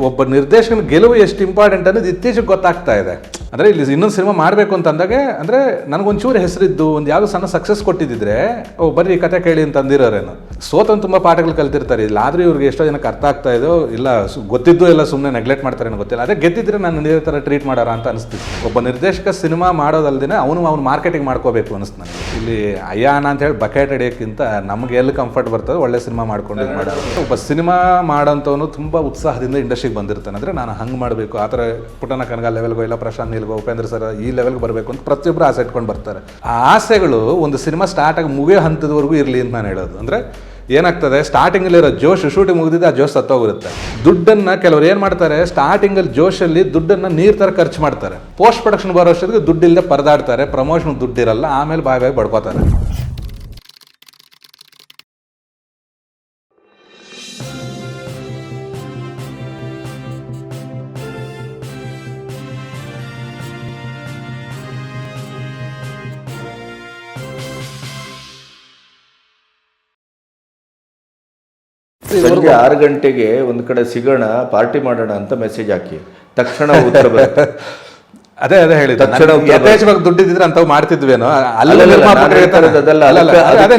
ಒಬ್ಬ ನಿರ್ದೇಶಕನ ಗೆಲುವು ಎಷ್ಟು ಇಂಪಾರ್ಟೆಂಟ್ ಅನ್ನೋದು ಇತ್ತೀಚೆಗೆ ಗೊತ್ತಾಗ್ತಾ ಇದೆ. ಅಂದರೆ ಇಲ್ಲಿ ಇನ್ನೊಂದು ಸಿನಿಮಾ ಮಾಡಬೇಕು ಅಂತ ಅಂದಾಗ ಅಂದರೆ ನನಗೊಂಚೂರು ಹೆಸರಿದ್ದು, ಒಂದು ಯಾವುದೋ ಸಣ್ಣ ಸಕ್ಸಸ್ ಕೊಟ್ಟಿದ್ದಿದ್ರೆ, ಓ, ಬರ್ರಿ ಕತೆ ಕೇಳಿ ಅಂತ ಅಂದಿರೋರೇನು. ಸೋತನ್ ತುಂಬ ಪಾಠಗಳು ಕಲ್ತಿರ್ತಾರೆ. ಇಲ್ಲ ಆದರೂ ಇವ್ರಿಗೆ ಎಷ್ಟೋ ಜನಕ್ಕೆ ಅರ್ಥ ಆಗ್ತಾ ಇದೋ, ಇಲ್ಲ ಗೊತ್ತಿದ್ದು ಎಲ್ಲ ಸುಮ್ಮನೆ ನೆಗ್ಲೆಕ್ಟ್ ಮಾಡ್ತಾರೆ ಅನ್ನೋ ಗೊತ್ತಿಲ್ಲ. ಅದೇ ಗೆದ್ದಿದ್ರೆ ನಾನು ಇದೇ ಥರ ಟ್ರೀಟ್ ಮಾಡೋರ ಅಂತ ಅನಿಸ್ತಿತ್ತು. ಒಬ್ಬ ನಿರ್ದೇಶಕ ಸಿನಿಮಾ ಮಾಡೋದಲ್ದೇ ಅವನು ಅವ್ನು ಮಾರ್ಕೆಟಿಂಗ್ ಮಾಡ್ಕೋಬೇಕು ಅನಿಸ್ತು ನನಗೆ. ಇಲ್ಲಿ ಅಯ್ಯಾನ ಅಂತ ಹೇಳಿ ಬಕೆಟ್ ಹಿಡಿಯೋಕ್ಕಿಂತ ನಮ್ಗೆ ಎಲ್ಲಿ ಕಂಫರ್ಟ್ ಬರ್ತದೆ ಒಳ್ಳೆ ಸಿನಿಮಾ ಮಾಡ್ಕೊಂಡು ಮಾಡೋದು ಒಬ್ಬ ಸಿನಿಮಾ ಮಾಡೋಂಥವನು ತುಂಬ ಉತ್ಸಾಹದಿಂದ ಇಂಡಸ್ಟ್ರಿಗೆ ಬಂದಿರ್ತಾನೆ. ಅಂದರೆ ನಾನು ಹಂಗೆ ಮಾಡಬೇಕು. ಆ ಥರ ಪುಟನ ಕನಗ ಲೆವೆಲ್ಗೋ ಇಲ್ಲ ಪ್ರಶಾಂತ್ ನೀಲ್ಗೋ, ಉಪೇಂದ್ರ ಸರ್ ಈ ಲೆವೆಲ್ಗೆ ಬರಬೇಕು ಅಂತ ಪ್ರತಿಯೊಬ್ಬರು ಆಸೆ ಇಟ್ಕೊಂಡು ಬರ್ತಾರೆ. ಆ ಆಸೆಗಳು ಒಂದು ಸಿನಿಮಾ ಸ್ಟಾರ್ಟ್ ಆಗಿ ಮುಗಿಯೋ ಹಂತದವರೆಗೂ ಇರಲಿ ಅಂತ ನಾನು ಹೇಳೋದು. ಅಂದರೆ ಏನಾಗ್ತದೆ? ಸ್ಟಾರ್ಟಿಂಗಲ್ಲಿರೋ ಜೋಶ್ ಶೂಟಿಂಗ್ ಮುಗಿದಿದೆ ಆ ಜೋಶ್ ಸತ್ತೋಗಿರುತ್ತೆ. ದುಡ್ಡನ್ನ ಕೆಲವರು ಏನು ಮಾಡ್ತಾರೆ? ಸ್ಟಾರ್ಟಿಂಗಲ್ಲಿ ಜೋಶಲ್ಲಿ ದುಡ್ಡನ್ನ ನೀರು ಥರ ಖರ್ಚು ಮಾಡ್ತಾರೆ. ಪೋಸ್ಟ್ ಪ್ರೊಡಕ್ಷನ್ ಬರೋ ಅಷ್ಟೊತ್ತಿಗೆ ದುಡ್ಡಿಲ್ಲದೆ ಪರದಾಡ್ತಾರೆ. ಪ್ರಮೋಷನ್ ದುಡ್ಡಿರಲ್ಲ, ಆಮೇಲೆ ಬಾಯ್ ಬಾಯ್ ಬಡ್ಕೋತಾರೆ. ಸಂಜೆ ಆರು ಗಂಟೆಗೆ ಒಂದು ಕಡೆ ಸಿಗೋಣ ಪಾರ್ಟಿ ಮಾಡೋಣ ಅಂತ ಮೆಸೇಜ್ ಹಾಕಿ. ತಕ್ಷಣ ಉತ್ತರ ಬರುತ್ತೆ. ಅದೇ ಅದೇ ಹೇಳಿದ್ದು. ತಕ್ಷಣ ಯಥೇಚ್ಛವಾಗಿ ದುಡ್ಡಿದ್ರೆ ಅಂಥವು ಮಾಡ್ತಿದ್ವೇನೋ?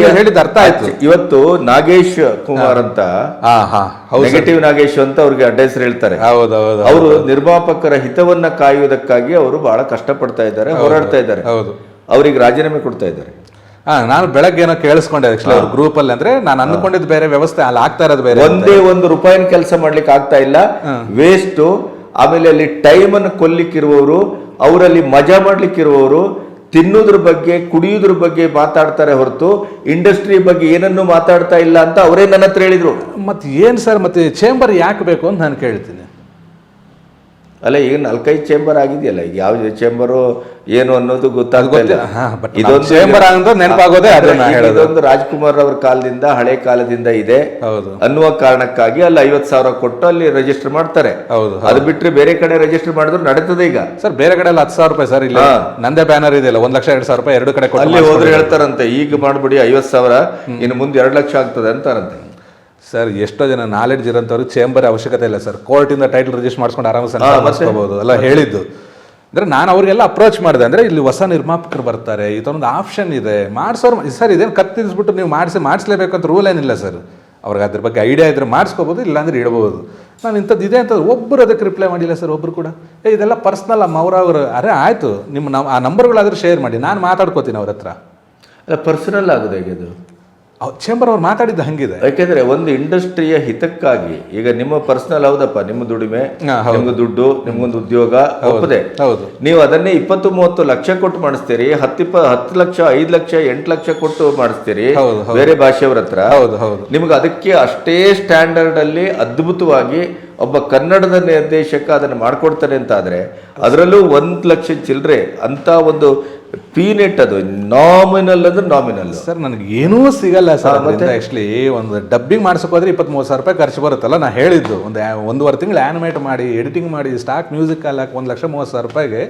ಹೇಳಿದ್ದು ಅರ್ಥ ಆಯ್ತು. ಇವತ್ತು ನಾಗೇಶ್ ಕುಮಾರ್ ಅಂತ ನೆಗೆಟಿವ್ ನಾಗೇಶ್ ಅಂತ ಅವ್ರಿಗೆ ಅಡ್ರೆಸ್ ಹೇಳ್ತಾರೆ. ಹೌದು ಹೌದು ಅವರು ನಿರ್ಮಾಪಕರ ಹಿತವನ್ನ ಕಾಯುವುದಕ್ಕಾಗಿ ಅವರು ಬಹಳ ಕಷ್ಟಪಡ್ತಾ ಇದ್ದಾರೆ ಹೋರಾಡ್ತಾ ಇದ್ದಾರೆ. ಹೌದು. ಅವ್ರಿಗೆ ರಾಜೀನಾಮೆ ಕೊಡ್ತಾ ಇದ್ದಾರೆ. ನಾನು ಬೆಳಗ್ಗೆ ಏನೋ ಕೇಳಿಸ್ಕೊಂಡೆ ಆಕ್ಚುಲಿ ಅವ್ರ ಗ್ರೂಪ್ ಅಲ್ಲಿ ಅಂದ್ರೆ ನಾನು ಅನ್ಕೊಂಡಿದ್ದು ಬೇರೆ ವ್ಯವಸ್ಥೆ ಅಲ್ಲಿ ಆಗ್ತಾ ಇರೋದು ಬೇರೆ ಒಂದೇ ಒಂದು ರೂಪಾಯಿನ ಕೆಲಸ ಮಾಡ್ಲಿಕ್ಕೆ ಆಗ್ತಾ ಇಲ್ಲ. ವೇಸ್ಟ್ ಆಮೇಲೆ ಅಲ್ಲಿ ಟೈಮ್ ಅನ್ನು ಕೊಲ್ಲಿಕ್ಕಿರುವವರು ಅವರಲ್ಲಿ ಮಜಾ ಮಾಡ್ಲಿಕ್ಕಿರುವವರು ತಿನ್ನೋದ್ರ ಬಗ್ಗೆ ಕುಡಿಯೋದ್ರ ಬಗ್ಗೆ ಮಾತಾಡ್ತಾರೆ ಹೊರತು ಇಂಡಸ್ಟ್ರಿ ಬಗ್ಗೆ ಏನನ್ನೂ ಮಾತಾಡ್ತಾ ಇಲ್ಲ ಅಂತ ಅವರೇ ನನ್ನ ಹತ್ರ ಹೇಳಿದ್ರು. ಮತ್ತೆ ಏನ್ ಸರ್ ಮತ್ತೆ ಚೇಂಬರ್ ಯಾಕೆ ಬೇಕು ಅಂತ ನಾನು ಕೇಳ್ತೀನಿ. ಅಲ್ಲ ಈಗ ನಾಲ್ಕೈದು ಚೇಂಬರ್ ಆಗಿದೆಯಲ್ಲ ಈಗ ಯಾವ ಚೇಂಬರು ಏನು ಅನ್ನೋದು ಗೊತ್ತಾಗೋದಿಲ್ಲ ಇದೊಂದು ಚೇಂಬರ್ ನೆನಪಾಗೋದೇ. ಇದೊಂದು ರಾಜ್ಕುಮಾರ್ ಅವ್ರ ಕಾಲದಿಂದ ಹಳೆ ಕಾಲದಿಂದ ಇದೆ. ಹೌದು. ಅನ್ನುವ ಕಾರಣಕ್ಕಾಗಿ ಅಲ್ಲಿ ಐವತ್ ಸಾವಿರ ಕೊಟ್ಟು ಅಲ್ಲಿ ರಿಜಿಸ್ಟರ್ ಮಾಡ್ತಾರೆ. ಹೌದು ಅದು ಬಿಟ್ಟರೆ ಬೇರೆ ಕಡೆ ರಿಜಿಸ್ಟರ್ ಮಾಡಿದ್ರು ನಡೀತದೆ ಈಗ. ಸರ್ ಬೇರೆ ಕಡೆ ಎಲ್ಲ ಹತ್ತು ಸಾವಿರ ರೂಪಾಯಿ ಸರ್ ಇಲ್ಲ. ನಂದೇ ಬ್ಯಾನರ್ ಇದೆಯಲ್ಲ ಒಂದ್ ಲಕ್ಷ ಎರಡು ಸಾವಿರ ರೂಪಾಯಿ ಎರಡು ಕಡೆ ಅಲ್ಲಿ ಹೋದ್ರೆ ಹೇಳ್ತಾರಂತೆ ಈಗ ಮಾಡ್ಬಿಡಿ ಐವತ್ ಸಾವಿರ ಇನ್ನು ಮುಂದೆ ಎರಡು ಲಕ್ಷ ಆಗ್ತದೆ ಅಂತಾರಂತೆ. ಸರ್ ಎಷ್ಟೋ ಜನ ನಾಲೆಡ್ಜ್ ಇರೋಂಥವ್ರು ಚೇಂಬರ್ ಅವಶ್ಯಕತೆ ಇಲ್ಲ ಸರ್ ಕೋರ್ಟಿಂದ ಟೈಟಲ್ ರಿಜಿಸ್ಟರ್ ಮಾಡ್ಕೊಂಡು ಆರಾಮ ಸರ್? ಮಾಡಿಸ್ಕೋಬಹುದು ಅಲ್ಲ ಹೇಳಿದ್ದು. ಅಂದ್ರೆ ನಾನು ಅವರಿಗೆಲ್ಲ ಅಪ್ರೋಚ್ ಮಾಡಿದೆ. ಅಂದ್ರೆ ಇಲ್ಲಿ ಹೊಸ ನಿರ್ಮಾಪಕರು ಬರ್ತಾರೆ ಇದೊಂದು ಆಪ್ಷನ್ ಇದೆ. ಮಾಡಿಸೋರು ಸರ್ ಇದೇನು ಕತ್ತಿಸ್ಬಿಟ್ಟು ನೀವು ಮಾಡಿಸಿ ಮಾಡಿಸ್ಲೇಬೇಕು ಅಂತ ರೂಲ್ ಏನಿಲ್ಲ ಸರ್ ಅವ್ರಿಗೆ ಅದ್ರ ಬಗ್ಗೆ ಐಡಿಯಾ ಇದ್ರೆ ಮಾಡಿಸ್ಕೋಬೋದು ಇಲ್ಲಾಂದ್ರೆ ಇಡಬಹುದು ನಾನು ಇಂಥದ್ದು ಇದೆ ಅಂತ ಒಬ್ಬರು ಅದಕ್ಕೆ ರಿಪ್ಲೈ ಮಾಡಿಲ್ಲ ಸರ್ ಒಬ್ಬರು ಕೂಡ. ಏ ಇದೆಲ್ಲ ಪರ್ಸ್ನಲ್ ಅಮ್ಮ ಅವರು ಅರೆ ಆಯ್ತು. ನಿಮ್ಮ ನಮ್ಮ ಆ ನಂಬರ್ಗಳಾದರೂ ಶೇರ್ ಮಾಡಿ. ನಾನು ಮಾತಾಡ್ಕೋತೀನಿ ಅವ್ರ ಹತ್ರ. ಪರ್ಸನಲ್ ಆಗೋದು ಹೇಗೆ ಅದು? ಚೇಂಬರ್ ಅವ್ರು ಮಾತಾಡಿದ್ದು ಹಂಗಿದೆ. ಯಾಕೆಂದ್ರೆ ಒಂದು ಇಂಡಸ್ಟ್ರಿಯ ಹಿತಕ್ಕಾಗಿ ಈಗ ನಿಮ್ಮ ಪರ್ಸನಲ್ ಹೌದಪ್ಪ ನಿಮ್ಮ ದುಡಿಮೆ. ನಿಮ್ಗೆ ದುಡ್ಡು ನಿಮ್ಗೊಂದು ಉದ್ಯೋಗ ಒಪ್ಪದೆ. ಹೌದು. ನೀವು ಅದನ್ನೇ ಇಪ್ಪತ್ತು ಮೂವತ್ತು ಲಕ್ಷ ಕೊಟ್ಟು ಮಾಡಿಸ್ತೀರಿ ಹತ್ತಿಪ್ಪ ಹತ್ತು ಲಕ್ಷ ಐದು ಲಕ್ಷ ಎಂಟು ಲಕ್ಷ ಕೊಟ್ಟು ಮಾಡಿಸ್ತೀರಿ. ಬೇರೆ ಭಾಷೆಯವ್ರ ಹತ್ರ. ಹೌದು ಹೌದು. ನಿಮ್ಗೆ ಅದಕ್ಕೆ ಅಷ್ಟೇ ಸ್ಟ್ಯಾಂಡರ್ಡ್ ಅಲ್ಲಿ ಅದ್ಭುತವಾಗಿ ಒಬ್ಬ ಕನ್ನಡದ ನಿರ್ದೇಶಕ ಅದನ್ನು ಮಾಡಿಕೊಡ್ತಾನೆ ಅಂತ ಆದರೆ ಅದರಲ್ಲೂ ಒಂದು ಲಕ್ಷ ಚಿಲ್ಲರೆ ಅಂತ ಒಂದು ಪೀನೆಟ್ ಅದು ನಾಮಿನಲ್ ಅಂದ್ರೆ ನಾಮಿನಲ್ ಸರ್ ನನಗೆ ಏನೂ ಸಿಗಲ್ಲ ಸರ್ ಮತ್ತೆ? ಆಕ್ಚುಲಿ ಒಂದು ಡಬ್ಬಿಂಗ್ ಮಾಡಿಸೋಕೋದ್ರೆ ಇಪ್ಪತ್ತು ಮೂವತ್ತು ಸಾವಿರ ರೂಪಾಯಿ ಖರ್ಚು ಬರುತ್ತಲ್ಲ ನಾ ಹೇಳಿದ್ದು. ಒಂದು ಒಂದುವರೆ ಒಂದೂವರೆ ತಿಂಗಳು ಆ್ಯನಿಮೇಟ್ ಮಾಡಿ ಎಡಿಟಿಂಗ್ ಮಾಡಿ ಸ್ಟಾಕ್ ಮ್ಯೂಸಿಕ್ ಹಾಕಿ ಒಂದು ಲಕ್ಷ ಮೂವತ್ತು ಸಾವಿರ ರೂಪಾಯಿಗೆ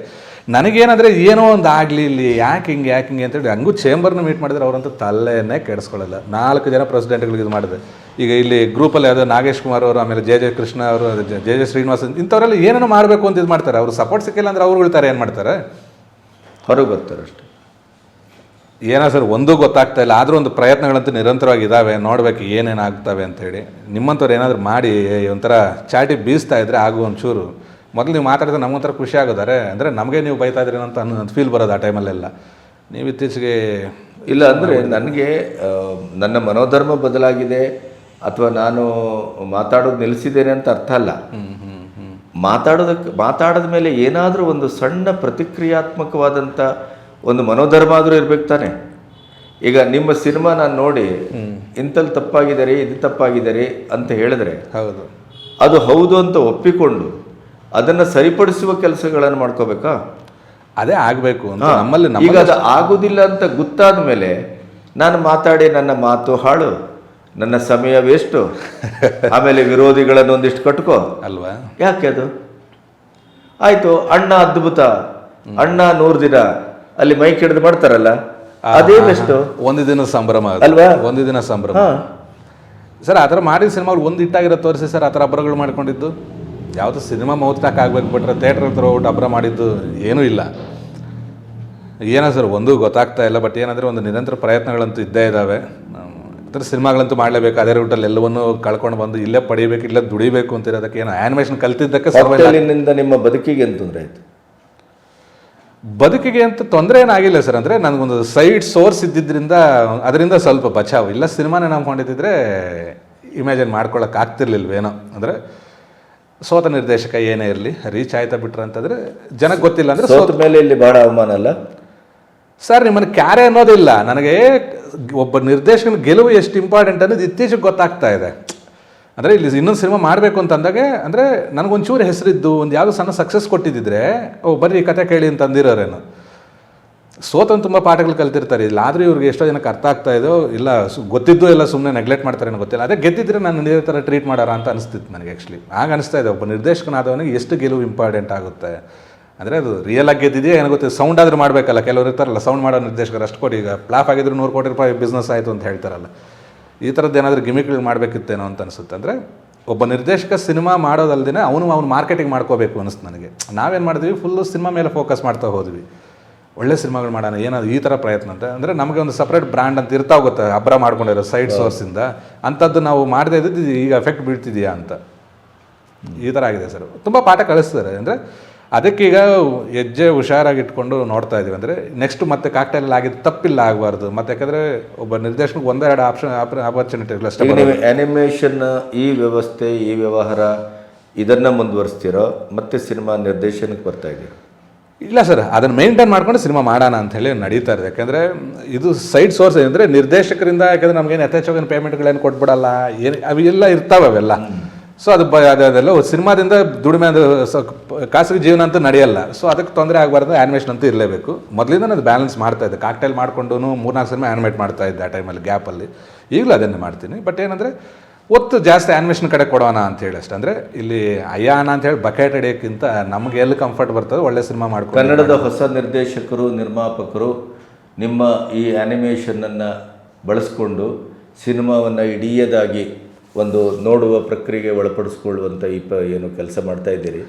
ನನಗೇನಂದ್ರೆ ಏನೋ ಒಂದು ಆಗಲಿ ಇಲ್ಲಿ ಯಾಕೆ ಹಿಂಗೆ ಯಾಕೆ ಹಿಂಗೆ ಅಂತೇಳಿ ಹಂಗೂ ಚೇಂಬರ್ನ ಮೀಟ್ ಮಾಡಿದ್ರೆ ಅವರಂತೂ ತಲೆಯನ್ನೇ ಕೆಡಿಸ್ಕೊಳ್ಳಲ್ಲ. ನಾಲ್ಕು ಜನ ಪ್ರೆಸಿಡೆಂಟ್ಗಳಿಗೆ ಇದು ಮಾಡಿದೆ. ಈಗ ಇಲ್ಲಿ ಗ್ರೂಪಲ್ಲಿ ಯಾವುದೋ ನಾಗೇಶ್ ಕುಮಾರ್ ಅವರು ಆಮೇಲೆ ಜೆ ಜೆ ಕೃಷ್ಣ ಅವರು ಜೆ ಜೆ ಶ್ರೀನಿವಾಸ್ ಇಂಥವರೆಲ್ಲ ಏನೇನೋ ಮಾಡಬೇಕು ಅಂತ ಇದು ಮಾಡ್ತಾರೆ. ಅವರು ಸಪೋರ್ಟ್ ಸಿಕ್ಕಿಲ್ಲ ಅಂದ್ರೆ ಅವ್ರು ಉಳ್ತಾರೆ ಏನು ಮಾಡ್ತಾರೆ? ಹೊರಗೆ ಬರ್ತಾರೆ ಅಷ್ಟೇ. ಏನೋ ಸರ್ ಒಂದೂ ಗೊತ್ತಾಗ್ತಾ ಇಲ್ಲ. ಆದರೂ ಒಂದು ಪ್ರಯತ್ನಗಳಂತೂ ನಿರಂತರವಾಗಿ ಇದ್ದಾವೆ ನೋಡಬೇಕು ಏನೇನು ಆಗ್ತವೆ ಅಂತೇಳಿ. ನಿಮ್ಮಂಥವ್ರು ಏನಾದರೂ ಮಾಡಿ ಒಂಥರ ಚಾಟಿ ಬೀಸ್ತಾ ಇದ್ದರೆ ಆಗು ಒಂಚೂರು. ಮೊದಲು ನೀವು ಮಾತಾಡಿದ್ರೆ ನಮಗೊಂಥರ ಖುಷಿ ಆಗೋದಾರೆ ಅಂದರೆ ನಮಗೆ ನೀವು ಬೈತಾ ಇದ್ರಿ ಅಂತ ಅನ್ನೋ ಫೀಲ್ ಬರೋದು ಆ ಟೈಮಲ್ಲೆಲ್ಲ ನೀವು ಇತ್ತೀಚೆಗೆ ಇಲ್ಲ ಅಂದರೆ ನನಗೆ ನನ್ನ ಮನೋಧರ್ಮ ಬದಲಾಗಿದೆ ಅಥವಾ ನಾನು ಮಾತಾಡೋದು ನಿಲ್ಲಿಸಿದ್ದೇನೆ ಅಂತ ಅರ್ಥ ಅಲ್ಲ. ಮಾತಾಡೋದಕ್ಕೆ ಮಾತಾಡಿದ ಮೇಲೆ ಏನಾದರೂ ಒಂದು ಸಣ್ಣ ಪ್ರತಿಕ್ರಿಯಾತ್ಮಕವಾದಂಥ ಒಂದು ಮನೋಧರ್ಮ ಆದರೂ ಇರಬೇಕು ತಾನೆ. ಈಗ ನಿಮ್ಮ ಸಿನಿಮಾ ನಾನು ನೋಡಿ ಇಂಥಲ್ಲಿ ತಪ್ಪಾಗಿದ್ದಾರೆ ಇದು ತಪ್ಪಾಗಿದ್ದಾರೆ ಅಂತ ಹೇಳಿದ್ರೆ ಹೌದು. ಅದು ಹೌದು ಅಂತ ಒಪ್ಪಿಕೊಂಡು ಅದನ್ನು ಸರಿಪಡಿಸುವ ಕೆಲಸಗಳನ್ನು ಮಾಡ್ಕೋಬೇಕಾ? ಅದೇ ಆಗಬೇಕು ಅಂತ. ನಮ್ಮಲ್ಲಿ ಈಗ ಅದು ಆಗೋದಿಲ್ಲ ಅಂತ ಗೊತ್ತಾದ ಮೇಲೆ ನಾನು ಮಾತಾಡಿ ನನ್ನ ಮಾತು ಹಾಳು ನನ್ನ ಸಮಯ ವೇಸ್ಟು. ಆಮೇಲೆ ವಿರೋಧಿಗಳನ್ನು ಒಂದಿಷ್ಟು ಕಟ್ಕೋ. ಅಲ್ವಾ? ಯಾಕೆ ಅದು? ಆಯಿತು ಅಣ್ಣ ಅದ್ಭುತ. ಅಣ್ಣ ನೂರು ದಿನ. ಅಲ್ಲಿ ಮೈಕ್ ಹಿಡಿದು ಮಾಡ್ತಾರಲ್ಲ? ಅದೇ ಬೆಸ್ಟ್ ಒಂದು ದಿನ ಸಂಭ್ರಮ. ಅಲ್ವಾ? ಒಂದು ದಿನ ಸಂಭ್ರಮ. ಸರ್ ಆ ಥರ ಮಾಡಿದ ಸಿನಿಮಾಗಳು ಒಂದು ಹಿಟ್ಟಾಗಿರೋ ತೋರಿಸಿ ಸರ್ ಆ ಥರ ಅಬ್ಬರಗಳು ಮಾಡ್ಕೊಂಡಿದ್ದು? ಯಾವುದು ಸಿನಿಮಾ ಮೌತ್ಕಾಕ್ ಆಗ್ಬೇಕು ಬಿಟ್ರೆ ಥಿಯೇಟ್ರ್ ಹತ್ರ ಹೋಗ್ಬಿಟ್ಟು ಅಬ್ರ ಮಾಡಿದ್ದು ಏನೂ ಇಲ್ಲ. ಏನೋ ಸರ್ ಒಂದೂ ಗೊತ್ತಾಗ್ತಾ ಇಲ್ಲ ಬಟ್ ಏನಂದರೆ ಒಂದು ನಿರಂತರ ಪ್ರಯತ್ನಗಳಂತೂ ಇದ್ದೇ ಇದ್ದಾವೆ ಅದರ ಸಿನಿಮಾಗಳಂತೂ ಮಾಡಲೇಬೇಕು ಅದೇ ರೂಟಲ್ಲಿ ಎಲ್ಲವನ್ನೂ ಕಳ್ಕೊಂಡು ಬಂದು ಇಲ್ಲೇ ಪಡಿಬೇಕು ಇಲ್ಲೇ ದುಡಿಬೇಕು ಅಂತ ಇರೋದಕ್ಕೆ ಏನು ಆ್ಯನಿಮೇಷನ್ ಕಲ್ತಿದ್ದಕ್ಕೆ ಸರ್ವೈವ್ ನಿಮ್ಮ ಬದುಕಿಗೆ ಏನು ತೊಂದರೆ ಆಯ್ತು? ಬದುಕಿಗೆ ಅಂತ ತೊಂದರೆ ಏನಾಗಿಲ್ಲ ಸರ್ ಅಂದರೆ ನನಗೊಂದು ಸೈಡ್ ಸೋರ್ಸ್ ಇದ್ದಿದ್ದರಿಂದ ಅದರಿಂದ ಸ್ವಲ್ಪ ಬಚಾವ್. ಇಲ್ಲ ಸಿನಿಮಾನೇ ನಂಬ್ಕೊಂಡಿದ್ದಿದ್ರೆ ಇಮ್ಯಾಜಿನ್ ಮಾಡ್ಕೊಳಕ್ಕೆ ಆಗ್ತಿರ್ಲಿಲ್ವೇನೋ ಅಂದರೆ ಸೋತ ನಿರ್ದೇಶಕ ಏನೇ ಇರಲಿ ರೀಚ್ ಆಯ್ತಾ ಬಿಟ್ರೆ ಅಂತಂದ್ರೆ ಜನಕ್ಕೆ ಗೊತ್ತಿಲ್ಲ ಅಂದ್ರೆ ಸೋತ ಮೇಲೆ ಇಲ್ಲಿ ಬಹಳ ಅವಮಾನ ಅಲ್ಲ? ಸರ್ ನಿಮ್ಮನ್ನು ಕ್ಯಾರೆ ಅನ್ನೋದಿಲ್ಲ. ನನಗೆ ಒಬ್ಬ ನಿರ್ದೇಶಕನ ಗೆಲುವು ಎಷ್ಟು ಇಂಪಾರ್ಟೆಂಟ್ ಅನ್ನೋದು ಇತ್ತೀಚೆಗೆ ಗೊತ್ತಾಗ್ತಾ ಇದೆ. ಅಂದರೆ ಇಲ್ಲಿ ಇನ್ನೊಂದು ಸಿನಿಮಾ ಮಾಡಬೇಕು ಅಂತಂದಾಗ ಅಂದರೆ ನನಗೊಂಚೂರು ಹೆಸರಿದ್ದು ಒಂದು ಯಾವುದೋ ಸಣ್ಣ ಸಕ್ಸಸ್ ಕೊಟ್ಟಿದ್ದಿದ್ರೆ ಓ ಬರ್ರಿ ಕತೆ ಕೇಳಿ ಅಂತ ಅಂದಿರೋರೇನು ಸೋತನ್ ತುಂಬ ಪಾಠಗಳು ಕಲ್ತಿರ್ತಾರೆ. ಇಲ್ಲ ಆದರೆ ಇವ್ರಿಗೆ ಎಷ್ಟೋ ಜನಕ್ಕೆ ಅರ್ಥ ಆಗ್ತಾ ಇದೋ ಇಲ್ಲ ಗೊತ್ತಿದ್ದು ಎಲ್ಲ ಸುಮ್ಮನೆ ನೆಗ್ಲೆಕ್ಟ್ ಮಾಡ್ತಾರೆ ಏನೋ ಗೊತ್ತಿಲ್ಲ. ಅದೇ ಗೆದ್ದಿದ್ರೆ ನಾನು ಇದೇ ಥರ ಟ್ರೀಟ್ ಮಾಡೋರ ಅಂತ ಅನಿಸ್ತಿತ್ತು ನನಗೆ ಆ್ಯಕ್ಚುಲಿ ಆಗ ಅನಿಸ್ತಾ ಇದೆ, ಒಬ್ಬ ನಿರ್ದೇಶಕನಾದವನಿಗೆ ಎಷ್ಟು ಗೆಲುವು ಇಂಪಾರ್ಟೆಂಟ್ ಆಗುತ್ತೆ. ಅಂದರೆ ಅದು ರಿಯಲ್ ಆಗಿ ಗೆದ್ದಿದೆಯಾ ಏನೋ ಗೊತ್ತಿಲ್ಲ. ಸೌಂಡ್ ಆದರೂ ಮಾಡಬೇಕಲ್ಲ, ಕೆಲವರು ಇರ್ತಾರಲ್ಲ ಸೌಂಡ್ ಮಾಡೋ ನಿರ್ದೇಶಕರು ಅಷ್ಟು ಕೊಡಿ. ಈಗ ಫ್ಲಾಪ್ ಆಗಿದ್ರು ನೂರು ಕೋಟಿ ರೂಪಾಯಿ ಬಿಸ್ನೆಸ್ ಆಯಿತು ಅಂತ ಹೇಳ್ತಾರಲ್ಲ. ಈ ಥರದ್ದು ಏನಾದರೂ ಗಿಮಿಕ್ಗಳು ಮಾಡಬೇಕಿತ್ತೇನೋ ಅಂತ ಅನಿಸುತ್ತೆ. ಅಂದರೆ ಒಬ್ಬ ನಿರ್ದೇಶಕ ಸಿನಿಮಾ ಮಾಡೋದಲ್ದೇ ಅವನು ಅವ್ನು ಮಾರ್ಕೆಟಿಂಗ್ ಮಾಡ್ಕೋಬೇಕು ಅನಿಸ್ತು ನನಗೆ. ನಾವೇನು ಮಾಡಿದ್ವಿ ಫುಲ್ಲು ಸಿನಿಮಾ ಮೇಲೆ ಫೋಕಸ್ ಮಾಡ್ತಾ ಹೋದ್ವಿ. ಒಳ್ಳೆ ಸಿನಿಮಾಗಳು ಮಾಡೋಣ ಏನಾದ್ರು ಈ ಥರ ಪ್ರಯತ್ನ ಅಂತ. ಅಂದರೆ ನಮಗೆ ಒಂದು ಸಪ್ರೇಟ್ ಬ್ರ್ಯಾಂಡ್ ಅಂತ ಇರ್ತಾ ಹೋಗುತ್ತೆ ಅಬ್ರ ಮಾಡ್ಕೊಂಡಿರೋ ಸೈಡ್ ಸೋರ್ಸಿಂದ ಅಂಥದ್ದು ನಾವು ಮಾಡದೇ ಇದ್ದು ಈಗ ಎಫೆಕ್ಟ್ ಬೀಳ್ತಿದೆಯಾ ಅಂತ. ಈ ಥರ ಆಗಿದೆ ಸರ್. ತುಂಬ ಪಾಠ ಕಳಿಸ್ತಾರೆ ಅಂದರೆ ಅದಕ್ಕೀಗ ಹೆಜ್ಜೆ ಹುಷಾರಾಗಿ ಇಟ್ಕೊಂಡು ನೋಡ್ತಾ ಇದೀವಿ. ಅಂದರೆ ನೆಕ್ಸ್ಟ್ ಮತ್ತೆ ಕಾಕ್ಟೈಲ್ ಆಗಿದ್ದು ತಪ್ಪಿಲ್ಲ ಆಗಬಾರ್ದು. ಮತ್ತೆ ಯಾಕಂದರೆ ಒಬ್ಬ ನಿರ್ದೇಶನಕ್ಕೆ ಒಂದೆರಡು ಆಪ್ಷನ್ ಆಪರ್ಚುನಿಟಿಗಳು ಅಷ್ಟೇ ನೀವು ಆನಿಮೇಷನ್ ಈ ವ್ಯವಸ್ಥೆ ಈ ವ್ಯವಹಾರ ಇದನ್ನ ಮುಂದುವರಿಸ್ತೀರೋ ಮತ್ತೆ ಸಿನಿಮಾ ನಿರ್ದೇಶನಕ್ಕೆ ಬರ್ತಾ ಇದ್ದೀರೋ ಇಲ್ಲ ಸರ್ ಅದನ್ನು ಮೇಂಟೈನ್ ಮಾಡ್ಕೊಂಡು ಸಿನಿಮಾ ಮಾಡೋಣ ಅಂತ ಹೇಳಿ ನಡೀತಾ ಇದೆ. ಯಾಕಂದರೆ ಇದು ಸೈಡ್ ಸೋರ್ಸ್ ಏನಂದರೆ ನಿರ್ದೇಶಕರಿಂದ ಯಾಕಂದರೆ ನಮಗೇನು ಯಥೇಚ್ಛವಾಗಿ ಪೇಮೆಂಟ್ಗಳೇನು ಕೊಟ್ಬಿಡಲ್ಲ ಏನು ಅವೆಲ್ಲ ಇರ್ತಾವೆ ಅವೆಲ್ಲ. ಸೊ ಅದು ಬ ಅದು ಅದೆಲ್ಲ ಸಿನಿಮಾದಿಂದ ದುಡಿಮೆ ಅದು ಸ- ಖಾಸಗಿ ಜೀವನ ಅಂತೂ ನಡೆಯಲ್ಲ. ಸೊ ಅದಕ್ಕೆ ತೊಂದರೆ ಆಗಬಾರ್ದು ಆ್ಯನಿಮೇಷನ್ ಅಂತೂ ಇರಲೇಬೇಕು. ಮೊದಲಿಂದ ಅದು ಬ್ಯಾಲೆನ್ಸ್ ಮಾಡ್ತಾ ಇದ್ದೆ. ಕಾಕ್ಟೈಲ್ ಮಾಡ್ಕೊಂಡು ಮೂರ್ನಾಲ್ಕು ಸಿನಿಮಾ ಆ್ಯನಿಮೇಟ್ ಮಾಡ್ತಾ ಇದ್ದೆ ಆ ಟೈಮಲ್ಲಿ ಗ್ಯಾಪಲ್ಲಿ ಈಗಲೂ ಅದನ್ನೇ ಮಾಡ್ತೀನಿ. ಬಟ್ ಏನಂದರೆ ಒತ್ತು ಜಾಸ್ತಿ ಆ್ಯನಿಮೇಷನ್ ಕಡೆ ಕೊಡೋಣ ಅಂತ ಹೇಳಿ ಅಷ್ಟೇ. ಅಂದರೆ ಇಲ್ಲಿ ಅಯ್ಯಾನ ಅಂತ ಹೇಳಿ ಬಕೆಟ್ ಹಿಡಿಯೋಕ್ಕಿಂತ ನಮ್ಗೆ ಎಲ್ಲಿ ಕಂಫರ್ಟ್ ಬರ್ತದೆ ಒಳ್ಳೆ ಸಿನಿಮಾ ಮಾಡ್ಕೊ ಕನ್ನಡದ ಹೊಸ ನಿರ್ದೇಶಕರು ನಿರ್ಮಾಪಕರು ನಿಮ್ಮ ಈ ಆ್ಯನಿಮೇಷನನ್ನು ಬಳಸ್ಕೊಂಡು ಸಿನಿಮಾವನ್ನು ಇಡೀಯದಾಗಿ ಒಂದು ನೋಡುವ ಪ್ರಕ್ರಿಯೆಗೆ ಒಳಪಡಿಸ್ಕೊಳ್ಳುವಂಥ ಈ ಪ ಏನು ಕೆಲಸ ಮಾಡ್ತಾ ಇದ್ದೀರಿ.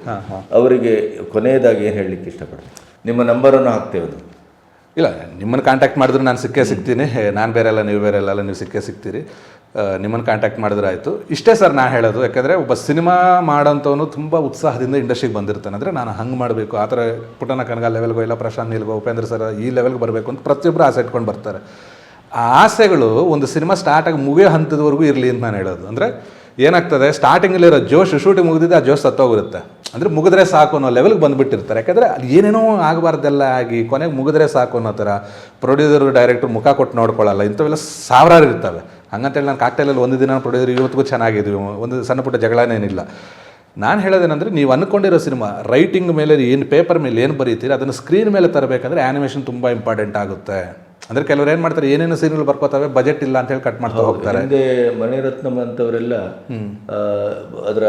ಅವರಿಗೆ ಕೊನೆಯದಾಗಿ ಏನು ಹೇಳಲಿಕ್ಕೆ ಇಷ್ಟಪಡ್ತೀನಿ? ನಿಮ್ಮ ನಂಬರನ್ನು ಹಾಕ್ತೇವೆ ಅದು. ಇಲ್ಲ ನಿಮ್ಮನ್ನು ಕಾಂಟ್ಯಾಕ್ಟ್ ಮಾಡಿದ್ರೆ ನಾನು ಸಿಕ್ಕೇ ಸಿಗ್ತೀನಿ. ನಾನು ಬೇರೆ ಅಲ್ಲ ನೀವು ಬೇರೆ ಅಲ್ಲ ನೀವು ಸಿಕ್ಕೇ ಸಿಗ್ತೀರಿ. ನಿಮ್ಮನ್ನು ಕಾಂಟ್ಯಾಕ್ಟ್ ಮಾಡಿದ್ರೆ ಆಯಿತು ಇಷ್ಟೇ ಸರ್ ನಾನು ಹೇಳೋದು, ಯಾಕಂದರೆ ಒಬ್ಬ ಸಿನಿಮಾ ಮಾಡೋಂಥವನು ತುಂಬ ಉತ್ಸಾಹದಿಂದ ಇಂಡಸ್ಟ್ರಿಗೆ ಬಂದಿರ್ತಾನೆ. ಅಂದರೆ ನಾನು ಹಂಗೆ ಮಾಡಬೇಕು, ಆ ಥರ ಪುಟ್ಟನ ಕನಗ ಲೆವೆಲ್ಗೋ ಇಲ್ಲ, ಪ್ರಶಾಂತ್ ನಿಲ್ಗೋ ಉಪೇಂದ್ರ ಸರ್ ಈ ಲೆವೆಲ್ಗೆ ಬರಬೇಕು ಅಂತ ಪ್ರತಿಯೊಬ್ಬರು ಆಸೆ ಇಟ್ಕೊಂಡು ಬರ್ತಾರೆ. ಆ ಆಸೆಗಳು ಒಂದು ಸಿನಿಮಾ ಸ್ಟಾರ್ಟ್ ಆಗಿ ಮುಗಿಯೋ ಹಂತದವರೆಗೂ ಇರಲಿ ಅಂತ ನಾನು ಹೇಳೋದು. ಅಂದರೆ ಏನಾಗ್ತದೆ ಸ್ಟಾರ್ಟಿಂಗಲ್ಲಿರೋ ಜೋಶ್ ಶೂಟಿಂಗ್ ಮುಗಿದಿದ್ದು, ಆ ಜೋಶ್ ಸತ್ತೋಗಿರುತ್ತೆ. ಅಂದರೆ ಮುಗಿದ್ರೆ ಸಾಕು ಅನ್ನೋ ಲೆವೆಲ್ಗೆ ಬಂದುಬಿಟ್ಟಿರ್ತಾರೆ. ಯಾಕಂದರೆ ಅಲ್ಲಿ ಏನೇನೋ ಆಗಬಾರ್ದೆಲ್ಲ ಆಗಿ ಕೊನೆಗೆ ಮುಗಿದ್ರೆ ಸಾಕು ಅನ್ನೋ ಥರ ಪ್ರೊಡ್ಯೂಸರ್ ಡೈರೆಕ್ಟರ್ ಮುಖ ಕೊಟ್ಟು ನೋಡ್ಕೊಳ್ಳಲ್ಲ ಇಂಥವೆಲ್ಲ ಸಾವಿರಾರು ಇರ್ತವೆ. ಹಂಗಂತೇಳಿ ನಾನು ಕಾಕ್ಟೈಲಲ್ಲಿ ಒಂದು ದಿನ ಪ್ರೊಡ್ಯೂಸರ್ ಇವತ್ತಿಗೂ ಚೆನ್ನಾಗಿದ್ವಿ ಒಂದು ಸಣ್ಣ ಪುಟ್ಟ ಜಗಳನೇನಿಲ್ಲ ನಾನು ಹೇಳೋದೇನೆಂದರೆ ನೀವು ಅಂದ್ಕೊಂಡಿರೋ ಸಿನಿಮಾ ರೈಟಿಂಗ್ ಮೇಲೆ ಏನು ಪೇಪರ್ ಮೇಲೆ ಏನು ಬರೀತೀರಿ, ಅದನ್ನು ಸ್ಕ್ರೀನ್ ಮೇಲೆ ತರಬೇಕಂದ್ರೆ ಆ್ಯನಿಮೇಷನ್ ತುಂಬ ಇಂಪಾರ್ಟೆಂಟ್ ಆಗುತ್ತೆ. ಅಂದರೆ ಕೆಲವ್ರು ಏನು ಮಾಡ್ತಾರೆ ಏನೇನು ಸೀರಿಯಲ್ ಬರ್ಕೋತವೆ ಬಜೆಟ್ ಇಲ್ಲ ಅಂತ ಹೇಳಿ ಕಟ್ ಮಾಡ್ತಾ ಹೋಗ್ತಾರೆ. ಹಿಂದೆ ಮಣಿರತ್ನಂ ಅಂತವರೆಲ್ಲ ಅದರ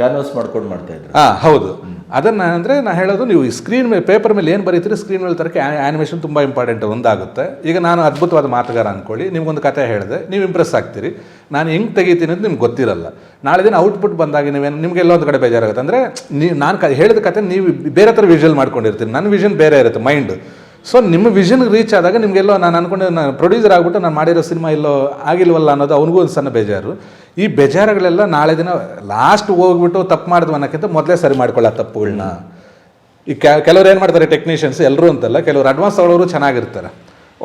ಕ್ಯಾನ್ವಾಸ್ ಮಾಡ್ಕೊಂಡು ಮಾಡ್ತಾ ಇದ್ರು. ಹಾಂ ಹೌದು. ಅದನ್ನು ಅಂದರೆ ನಾನು ಹೇಳೋದು ನೀವು ಸ್ಕ್ರೀನ್ ಮೇಲೆ ಪೇಪರ್ ಮೇಲೆ ಏನು ಬರೀತೀರಿ ಸ್ಕ್ರೀನ್ ಮೇಲೆ ತರಕ್ಕೆ ಆ್ಯನಿಮೇಷನ್ ತುಂಬ ಇಂಪಾರ್ಟೆಂಟ್ ಒಂದಾಗುತ್ತೆ. ಈಗ ನಾನು ಅದ್ಭುತವಾದ ಮಾತುಗಾರ ಅಂದ್ಕೊಳ್ಳಿ ನಿಮ್ಗೊಂದು ಕತೆ ಹೇಳಿದೆ. ನೀವು ಇಂಪ್ರೆಸ್ ಆಗ್ತೀರಿ. ನಾನು ಹೆಂಗೆ ತೆಗಿತೀನಿ ಅಂತ ನಿಮ್ಗೆ ಗೊತ್ತಿರಲ್ಲ. ನಾಳೆ ದಿನ ಔಟ್ಪುಟ್ ಬಂದಾಗ ನೀವೇನು ನಿಮ್ಗೆ ಎಲ್ಲೊಂದು ಕಡೆ ಬೇಜಾರಾಗುತ್ತೆ. ಅಂದರೆ ನೀವು ನಾನು ಕ ಹೇಳಿದ ಕತೆ ನೀವು ಬೇರೆ ಥರ ವಿಷುವಲ್ ಮಾಡ್ಕೊಂಡಿರ್ತೀನಿ ನನ್ನ ವಿಷನ್ ಬೇರೆ ಇರುತ್ತೆ ಮೈಂಡ್ ಸೊ ನಿಮ್ಮ ವಿಷನ್ಗೆ ರೀಚ್ ಆದಾಗ ನಿಮಗೆಲ್ಲೋ ನಾನು ಅನ್ಕೊಂಡು ನಾನು ಪ್ರೊಡ್ಯೂಸರ್ ಆಗಿಬಿಟ್ಟು ನಾನು ಮಾಡಿರೋ ಸಿನಿಮಾ ಇಲ್ಲೋ ಆಗಿಲ್ವಲ್ಲ ಅನ್ನೋದು ಅವನಿಗೂ ಒಂದು ಸಣ್ಣ ಬೇಜಾರು. ಈ ಬೇಜಾರುಗಳೆಲ್ಲ ನಾಳೆ ದಿನ ಲಾಸ್ಟ್ ಹೋಗ್ಬಿಟ್ಟು ತಪ್ಪು ಮಾಡಿದ್ವಿ ಅನ್ನೋಕ್ಕಿಂತ ಮೊದಲೇ ಸರಿ ಮಾಡ್ಕೊಳ್ಳೋ ತಪ್ಪುಗಳನ್ನ ಈ ಕೆಲವ್ರು ಏನು ಮಾಡ್ತಾರೆ ಟೆಕ್ನಿಷಿಯನ್ಸ್ ಎಲ್ಲರೂ ಅಂತಲ್ಲ ಕೆಲವರು ಅಡ್ವಾನ್ಸ್ ತಗೊಳ್ಳೋರು ಚೆನ್ನಾಗಿರ್ತಾರೆ.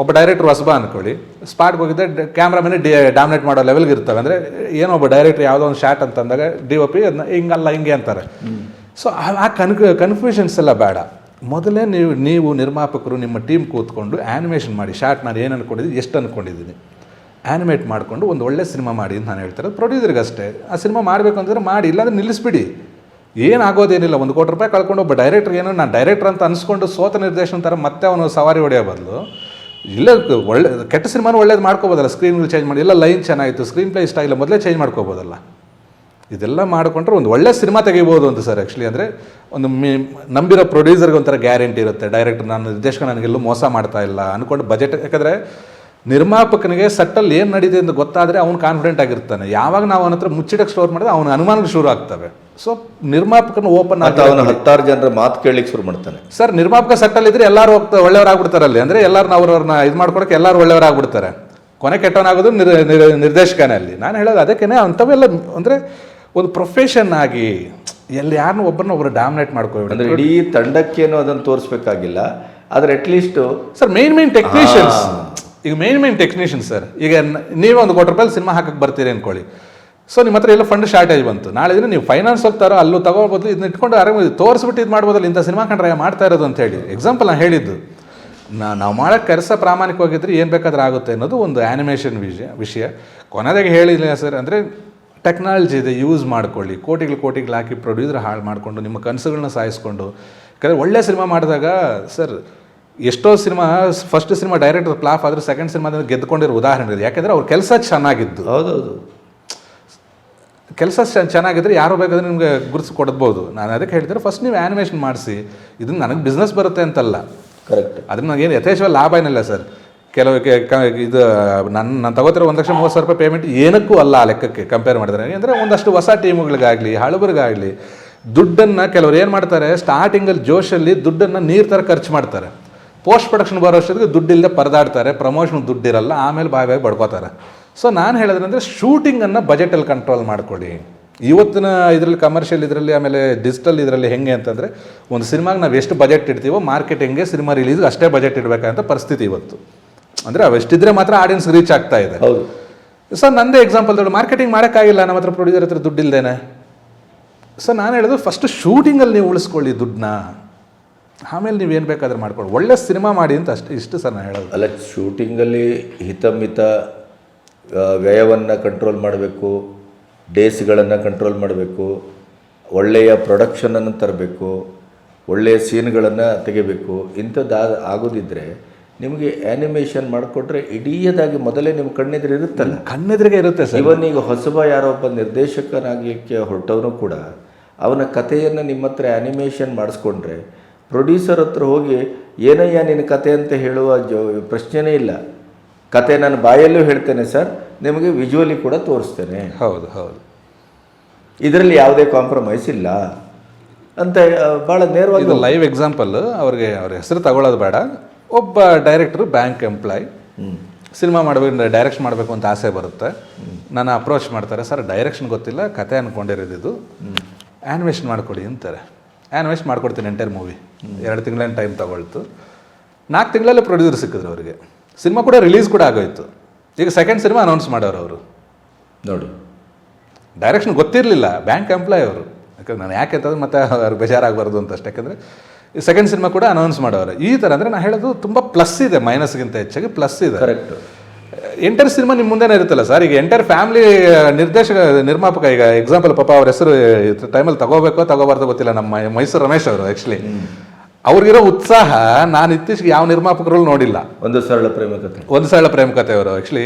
ಒಬ್ಬ ಡೈರೆಕ್ಟ್ರ್ ಹೊಸಬ ಅನ್ಕೊಳ್ಳಿ. ಸ್ಪಾಟ್ಗೆ ಹೋಗಿದ್ದೆ ಕ್ಯಾಮ್ರಾಮನೇ ಡಿ ಡಾಮಿನೇಟ್ ಮಾಡೋ ಲೆವೆಲ್ಗೆ ಇರ್ತವೆ. ಅಂದರೆ ಏನೋ ಒಬ್ಬ ಡೈರೆಕ್ಟ್ರ್ ಯಾವುದೋ ಒಂದು ಶಾಟ್ ಅಂತಂದಾಗ ಡಿ ಒ ಪಿ ಅದನ್ನ ಹಿಂಗಲ್ಲ ಹಿಂಗೆ ಅಂತಾರೆ. ಸೊ ಆ ಕನ್ ಕನ್ಫ್ಯೂಷನ್ಸ್ ಎಲ್ಲ ಬೇಡ. ಮೊದಲೇ ನೀವು ನೀವು ನಿರ್ಮಾಪಕರು ನಿಮ್ಮ ಟೀಮ್ ಕೂತ್ಕೊಂಡು ಆ್ಯನಿಮೇಷನ್ ಮಾಡಿ ಶಾರ್ಟ್ ನಾನು ಏನು ಅಂದ್ಕೊಂಡಿದ್ದೀನಿ ಎಷ್ಟು ಅಂದ್ಕೊಂಡಿದ್ದೀನಿ ಆ್ಯನಿಮೇಟ್ ಮಾಡಿಕೊಂಡು ಒಂದು ಒಳ್ಳೆ ಸಿನಿಮಾ ಮಾಡಿ ಅಂತ ನಾನು ಹೇಳ್ತಾರೆ. ಪ್ರೊಡ್ಯೂಸರ್ಗೆ ಅಷ್ಟೇ. ಆ ಸಿನಿಮಾ ಮಾಡಬೇಕು ಅಂತಂದ್ರೆ ಮಾಡಿ, ಇಲ್ಲಾಂದ್ರೆ ನಿಲ್ಲಿಸ್ಬಿಡಿ. ಏನಾಗೋದೇನಿಲ್ಲ ಒಂದು ಕೋಟಿ ರೂಪಾಯಿ ಕಳ್ಕೊಂಡು ಒಬ್ಬ ಡೈರೆಕ್ಟರ್ ಏನೋ, ನಾನು ಡೈರೆಕ್ಟರ್ ಅಂತ ಅನ್ಸ್ಕೊಂಡು ಸೋತ ನಿರ್ದೇಶನ ಥರ ಮತ್ತೆ ಅವನು ಸವಾರಿ ಹೊಡೆಯೋ ಬದಲು, ಇಲ್ಲ, ಒಳ್ಳೆ, ಕೆಟ್ಟ ಸಿನಿಮಾನು ಒಳ್ಳೇದು ಮಾಡ್ಕೋಬೋದಲ್ಲ ಸ್ಕ್ರೀನ್ಗಳು ಚೇಂಜ್ ಮಾಡಿ, ಇಲ್ಲ ಲೈನ್ ಚೆನ್ನಾಗಿತ್ತು ಸ್ಕ್ರೀನ್ ಪ್ಲೇ ಇಷ್ಟ ಇಲ್ಲ ಮೊದಲೇ ಚೇಂಜ್ ಮಾಡ್ಕೋಬೋದಲ್ಲ. ಇದೆಲ್ಲ ಮಾಡಿಕೊಂಡ್ರೆ ಒಂದು ಒಳ್ಳೆ ಸಿನಿಮಾ ತೆಗಿಬೋದು ಅಂತ ಸರ್ ಆ್ಯಕ್ಚುಲಿ ಅಂದರೆ ಒಂದು ಮಿ ನಂಬಿರೋ ಪ್ರೊಡ್ಯೂಸರ್ಗೆ ಒಂಥರ ಗ್ಯಾರಂಟಿ ಇರುತ್ತೆ. ಡೈರೆಕ್ಟರ್ ನಾನು ನಿರ್ದೇಶಕ ನನಗೆಲ್ಲೂ ಮೋಸ ಮಾಡ್ತಾ ಇಲ್ಲ ಅಂದ್ಕೊಂಡು ಬಜೆಟ್ ಯಾಕಂದರೆ ನಿರ್ಮಾಪಕನಿಗೆ ಸಟ್ಟಲ್ಲಿ ಏನು ನಡೀತಿದೆ ಅಂತ ಗೊತ್ತಾದರೆ ಅವ್ನು ಕಾನ್ಫಿಡೆಂಟ್ ಆಗಿರ್ತಾನೆ. ಯಾವಾಗ ನಾವು ಅವನ ಹತ್ರ ಮುಚ್ಚಿಡಕ್ಕೆ ಸ್ಟೋರ್ ಮಾಡಿದ್ರೆ ಅವನ ಅನುಮಾನಗಳು ಶುರು ಆಗ್ತವೆ. ಸೊ ನಿರ್ಮಾಪಕನ ಓಪನ್ ಅವನು ಹತ್ತಾರು ಜನರ ಮಾತು ಕೇಳಲಿಕ್ಕೆ ಶುರು ಮಾಡ್ತಾನೆ. ಸರ್ ನಿರ್ಮಾಪಕ ಸಟ್ಟಲ್ಲಿ ಇದ್ರೆ ಎಲ್ಲರೂ ಹೋಗ್ತಾ ಒಳ್ಳೆಯವರಾಗ್ಬಿಡ್ತಾರಲ್ಲಿ ಅಂದರೆ ಎಲ್ಲರೂ ಅವ್ರವ್ರನ್ನ ಇದು ಮಾಡ್ಕೊಡಕ್ಕೆ ಎಲ್ಲರೂ ಒಳ್ಳೆಯವರಾಗ್ಬಿಡ್ತಾರೆ ಕೊನೆ ಕೆಟ್ಟವನಾಗೋದು ನಿರ್ ನಿರ್- ನಿರ್ದೇಶಕನೇ ಅಲ್ಲಿ. ನಾನು ಹೇಳೋದು ಅದಕ್ಕೇನೆ ಅಂಥವೆಲ್ಲ ಅಂದರೆ ಒಂದು ಪ್ರೊಫೆಷನ್ ಆಗಿ ಎಲ್ಲಿ ಯಾರನ್ನೂ ಒಬ್ಬರನ್ನ ಒಬ್ಬರು ಡಾಮಿನೇಟ್ ಮಾಡ್ಕೋಬೇಕು ಅಂದರೆ ಇಡೀ ತಂಡಕ್ಕೇನು ಅದನ್ನು ತೋರಿಸ್ಬೇಕಾಗಿಲ್ಲ. ಆದ್ರೆ at least sir main main technicians ಈಗ ಮೇನ್ ಮೇನ್ ಟೆಕ್ನಿಷಿಯನ್ ಸರ್ ಈಗ ನೀವೇ ಒಂದು ಕೋಟಿ ರೂಪಾಯಿ ಸಿನಿಮಾ ಹಾಕಕ್ಕೆ ಬರ್ತೀರಿ ಅನ್ಕೊಳ್ಳಿ. ಸೊ ನಿಮ್ಮ ಹತ್ರ ಎಲ್ಲ ಫಂಡ್ ಶಾರ್ಟೇಜ್ ಬಂತು. ನಾಳೆ ದಿನ ನೀವು ಫೈನಾನ್ಸ್ ಹೋಗ್ತಾರೋ ಅಲ್ಲೂ ತಗೋಬೋದು ಇದನ್ನ ಇಟ್ಕೊಂಡು ಆರಾಮ ತೋರಿಸ್ಬಿಟ್ಟು ಇದು ಮಾಡ್ಬೋದಲ್ಲ ಇಂಥ ಸಿನಿಮಾ ಕಂಡ್ರೆ ಮಾಡ್ತಾ ಇರೋದು ಅಂತ ಹೇಳಿ. ಎಕ್ಸಾಂಪಲ್ ನಾನು ಹೇಳಿದ್ದು. ನಾ ನಾವು ಮಾಡೋಕ್ಕೆ ಕೆಲಸ ಪ್ರಾಮಾಣಿಕವಾಗಿದ್ದರೆ ಏನು ಬೇಕಾದ್ರೆ ಆಗುತ್ತೆ ಅನ್ನೋದು ಒಂದು ಆ್ಯನಿಮೇಷನ್ ವಿಷಯ ವಿಷಯ. ಕೊನೆದಾಗಿ ಹೇಳಿಲ್ಲ ಸರ್ ಅಂದರೆ ಟೆಕ್ನಾಲಜಿ ಇದೆ ಯೂಸ್ ಮಾಡ್ಕೊಳ್ಳಿ. ಕೋಟಿಗಳು ಕೋಟಿಗಳು ಹಾಕಿ ಪ್ರೊಡ್ಯೂಸರ್ ಹಾಳು ಮಾಡಿಕೊಂಡು ನಿಮ್ಮ ಕನಸುಗಳನ್ನ ಸಾಯಿಸ್ಕೊಂಡು. ಯಾಕಂದರೆ ಒಳ್ಳೆ ಸಿನಿಮಾ ಮಾಡಿದಾಗ ಸರ್ ಎಷ್ಟೋ cinema first cinema director flop ಆದರೆ ಸೆಕೆಂಡ್ ಸಿನಿಮಾದಿಂದ ಗೆದ್ದುಕೊಂಡಿರೋ ಉದಾಹರಣೆ ಇದೆ ಯಾಕೆಂದರೆ ಅವ್ರ ಕೆಲಸ ಚೆನ್ನಾಗಿದ್ದು. ಹೌದೌದು. ಕೆಲಸ ಚೆನ್ನಾಗಿದ್ದರೆ ಯಾರು ಬೇಕಾದ್ರೆ ನಿಮಗೆ ಗುರುತು ಕೊಡ್ಬೋದು. ನಾನು ಅದಕ್ಕೆ ಹೇಳ್ತಾರೆ ಫಸ್ಟ್ ನೀವು ಆ್ಯನಿಮೇಷನ್ ಮಾಡಿಸಿ. ಇದನ್ನು ನನಗೆ ಬಿಸ್ನೆಸ್ ಬರುತ್ತೆ ಅಂತಲ್ಲ. ಕರೆಕ್ಟ್ ಅದನ್ನು ನನಗೇನು ಯಥೇಚ್ಛವಾಗಿ ಲಾಭ ಏನಿಲ್ಲ ಸರ್ ಕೆಲವು ಇದು ನನ್ನ ನಾನು ತಗೋತಿರೋ ಒಂದು ಲಕ್ಷ ಮೂವತ್ತು ಸಾವಿರ ರೂಪಾಯಿ ಪೇಮೆಂಟ್ ಏನಕ್ಕೂ ಅಲ್ಲ ಆ ಲೆಕ್ಕಕ್ಕೆ ಕಂಪೇರ್ ಮಾಡಿದ್ರೆ. ಅಂದರೆ ಒಂದಷ್ಟು ಹೊಸ ಟೀಮ್ಗಳಿಗಾಗಲಿ, ಹಳಬರಿಗಾಗಲಿ, ದುಡ್ಡನ್ನು ಕೆಲವರು ಏನು ಮಾಡ್ತಾರೆ ಸ್ಟಾರ್ಟಿಂಗಲ್ಲಿ ಜೋಶಲ್ಲಿ ದುಡ್ಡನ್ನು ನೀರು ಥರ ಖರ್ಚು ಮಾಡ್ತಾರೆ. ಪೋಸ್ಟ್ ಪ್ರೊಡಕ್ಷನ್ ಬರೋ ಅಷ್ಟೊತ್ತಿಗೆ ದುಡ್ಡಿಲ್ಲದೆ ಪರದಾಡ್ತಾರೆ ಪ್ರಮೋಷನ್ ದುಡ್ಡಿರಲ್ಲ ಆಮೇಲೆ ಬಾಯ್ ಬಾಯ್ ಬಡ್ಕೋತಾರೆ. ಸೊ ನಾನು ಹೇಳೋದಂದರೆ ಶೂಟಿಂಗನ್ನು ಬಜೆಟಲ್ಲಿ ಕಂಟ್ರೋಲ್ ಮಾಡ್ಕೊಳ್ಳಿ. ಇವತ್ತಿನ ಇದರಲ್ಲಿ ಕಮರ್ಷಿಯಲ್ ಇದರಲ್ಲಿ, ಆಮೇಲೆ ಡಿಜಿಟಲ್ ಇದರಲ್ಲಿ ಹೆಂಗೆ ಅಂತಂದರೆ, ಒಂದು ಸಿನಿಮಾಗೆ ನಾವು ಎಷ್ಟು ಬಜೆಟ್ ಇಡ್ತೀವೋ ಮಾರ್ಕೆಟಿಂಗ್ಗೆ ಸಿನಿಮಾ ರಿಲೀಸ್ಗೆ ಅಷ್ಟೇ ಬಜೆಟ್ ಇಡಬೇಕಂತ ಪರಿಸ್ಥಿತಿ ಇವತ್ತು. ಅಂದರೆ ಅವೆಷ್ಟಿದ್ರೆ ಮಾತ್ರ ಆಡಿಯನ್ಸ್ ರೀಚ್ ಆಗ್ತಾ ಇದೆ. ಹೌದು. ಸರ್ ನಂದೇ ಎಕ್ಸಾಂಪಲ್ ತಗೊಳ್ಳಿ ಮಾರ್ಕೆಟಿಂಗ್ ಮಾಡೋಕ್ಕಾಗಿಲ್ಲ ನಮ್ಮ ಹತ್ರ ಪ್ರೊಡ್ಯೂಸರ್ ಹತ್ರ ದುಡ್ಡಿಲ್ದೇನೆ. ಸರ್ ನಾನು ಹೇಳೋದು ಫಸ್ಟ್ ಶೂಟಿಂಗಲ್ಲಿ ನೀವು ಉಳಿಸ್ಕೊಳ್ಳಿ ದುಡ್ಡನ್ನ. ಆಮೇಲೆ ನೀವು ಏನು ಬೇಕಾದ್ರೆ ಮಾಡ್ಕೊಳ್ಳಿ. ಒಳ್ಳೆ ಸಿನಿಮಾ ಮಾಡಿ ಅಂತ ಅಷ್ಟು ಇಷ್ಟು ಸರ್ ನಾನು ಹೇಳೋದು. ಅಲ್ಲ ಶೂಟಿಂಗಲ್ಲಿ ಹಿತಮಿತ ವ್ಯಯವನ್ನು ಕಂಟ್ರೋಲ್ ಮಾಡಬೇಕು ಡೇಸ್ಗಳನ್ನು ಕಂಟ್ರೋಲ್ ಮಾಡಬೇಕು ಒಳ್ಳೆಯ ಪ್ರೊಡಕ್ಷನನ್ನು ತರಬೇಕು ಒಳ್ಳೆಯ ಸೀನ್ಗಳನ್ನು ತೆಗಿಬೇಕು ಇಂಥದ್ದು ಆಗೋದಿದ್ದರೆ ಆಗೋದಿದ್ರೆ ನಿಮಗೆ ಆ್ಯನಿಮೇಷನ್ ಮಾಡಿಕೊಟ್ರೆ ಇಡೀಯದಾಗಿ ಮೊದಲೇ ನಿಮ್ಮ ಕಣ್ಣೆದುರು ಇರುತ್ತಲ್ಲ? ಕಣ್ಣೆದುರಿಗೆ ಇರುತ್ತೆ ಸರ್. ಇವನ್ ಈಗ ಹೊಸಬ ಯಾರೋ ಒಬ್ಬ ನಿರ್ದೇಶಕನಾಗಲಿಕ್ಕೆ ಹೊರಟವನು ಕೂಡ ಅವನ ಕಥೆಯನ್ನು ನಿಮ್ಮ ಹತ್ರ ಆ್ಯನಿಮೇಷನ್ ಮಾಡಿಸ್ಕೊಂಡ್ರೆ ಪ್ರೊಡ್ಯೂಸರ್ ಹತ್ರ ಹೋಗಿ ಏನಯ್ಯ ನಿನ್ನ ಕತೆ ಅಂತ ಹೇಳುವ ಜೋ ಪ್ರಶ್ನೆನೇ ಇಲ್ಲ. ಕತೆ ನಾನು ಬಾಯಲ್ಲೂ ಹೇಳ್ತೇನೆ ಸರ್. ನಿಮಗೆ ವಿಜುವಲಿ ಕೂಡ ತೋರಿಸ್ತೇನೆ. ಹೌದು ಹೌದು. ಇದರಲ್ಲಿ ಯಾವುದೇ ಕಾಂಪ್ರಮೈಸ್ ಇಲ್ಲ ಅಂತ ಭಾಳ ನೇರವಾಗಿ ಲೈವ್ ಎಕ್ಸಾಂಪಲ್ ಅವ್ರಿಗೆ ಅವ್ರ ಹೆಸರು ತಗೊಳ್ಳೋದು ಬೇಡ. ಒಬ್ಬ ಡೈರೆಕ್ಟ್ರು ಬ್ಯಾಂಕ್ ಎಂಪ್ಲಾಯ್ ಸಿನಿಮಾ ಮಾಡಬೇಕು ಡೈರೆಕ್ಷನ್ ಮಾಡಬೇಕು ಅಂತ ಆಸೆ ಬರುತ್ತೆ. ನಾನು ಅಪ್ರೋಚ್ ಮಾಡ್ತಾರೆ ಸರ್ ಡೈರೆಕ್ಷನ್ ಗೊತ್ತಿಲ್ಲ ಕತೆ ಅಂದ್ಕೊಂಡಿರೋದು ಆ್ಯನಿಮೇಷನ್ ಮಾಡಿಕೊಡಿ ಅಂತಾರೆ. ಆ್ಯನಿಮೇಷನ್ ಮಾಡ್ಕೊಡ್ತೀನಿ ಎಂಟೈರ್ ಮೂವಿ ಎರಡು ತಿಂಗಳೇನು ಟೈಮ್ ತಗೊಳ್ತು. ನಾಲ್ಕು ತಿಂಗಳಲ್ಲೇ ಪ್ರೊಡ್ಯೂಸರ್ ಸಿಕ್ಕಿದ್ರು ಅವರಿಗೆ. ಸಿನಿಮಾ ಕೂಡ ರಿಲೀಸ್ ಕೂಡ ಆಗೋಯ್ತು. ಈಗ ಸೆಕೆಂಡ್ ಸಿನಿಮಾ ಅನೌನ್ಸ್ ಮಾಡೋರು ಅವರು. ನೋಡು. ಡೈರೆಕ್ಷನ್ ಗೊತ್ತಿರಲಿಲ್ಲ ಬ್ಯಾಂಕ್ ಎಂಪ್ಲಾಯ್ ಅವರು. ಯಾಕಂದ್ರೆ ನಾನು ಯಾಕೆ ಅಂತಂದ್ರೆ ಮತ್ತೆ ಅವ್ರು ಬೇಜಾರಾಗಬಾರ್ದು ಅಂತ ಅಷ್ಟೇ. ಯಾಕಂದರೆ ಸೆಕೆಂಡ್ ಸಿನಿಮಾ ಕೂಡ ಅನೌನ್ಸ್ ಮಾಡೋರು ಈ ಥರ ಅಂದರೆ ನಾನು ಹೇಳೋದು ತುಂಬ ಪ್ಲಸ್ ಇದೆ ಮೈನಸ್ಗಿಂತ ಹೆಚ್ಚಾಗಿ ಪ್ಲಸ್ ಇದೆ. ಕರೆಕ್ಟ್ ಎಂಟರ್ ಸಿನಿಮಾ ನಿಮ್ಮ ಮುಂದೆನೇ ಇರುತ್ತಲ್ಲ ಸರ್ ಈಗ ಎಂಟರ್ ಫ್ಯಾಮಿಲಿ ನಿರ್ದೇಶಕ ನಿರ್ಮಾಪಕ ಈಗ ಎಕ್ಸಾಂಪಲ್ ಪಾಪ ಅವ್ರ ಹೆಸರು ಟೈಮಲ್ಲಿ ತಗೋಬೇಕೋ ತಗೋಬಾರ್ದು ಗೊತ್ತಿಲ್ಲ ನಮ್ಮ ಮೈಸೂರು ರಮೇಶ್ ಅವರು ಆ್ಯಕ್ಚುಲಿ ಅವ್ರಿಗಿರೋ ಉತ್ಸಾಹ ನಾನು ಇತ್ತೀಚೆಗೆ ಯಾವ ನಿರ್ಮಾಪಕರಲ್ಲಿ ನೋಡಿಲ್ಲ. ಒಂದು ಸರಳ ಪ್ರೇಮ ಕಥೆ ಒಂದು ಸರಳ ಪ್ರೇಮ ಕಥೆ ಅವರು ಆ್ಯಕ್ಚುಲಿ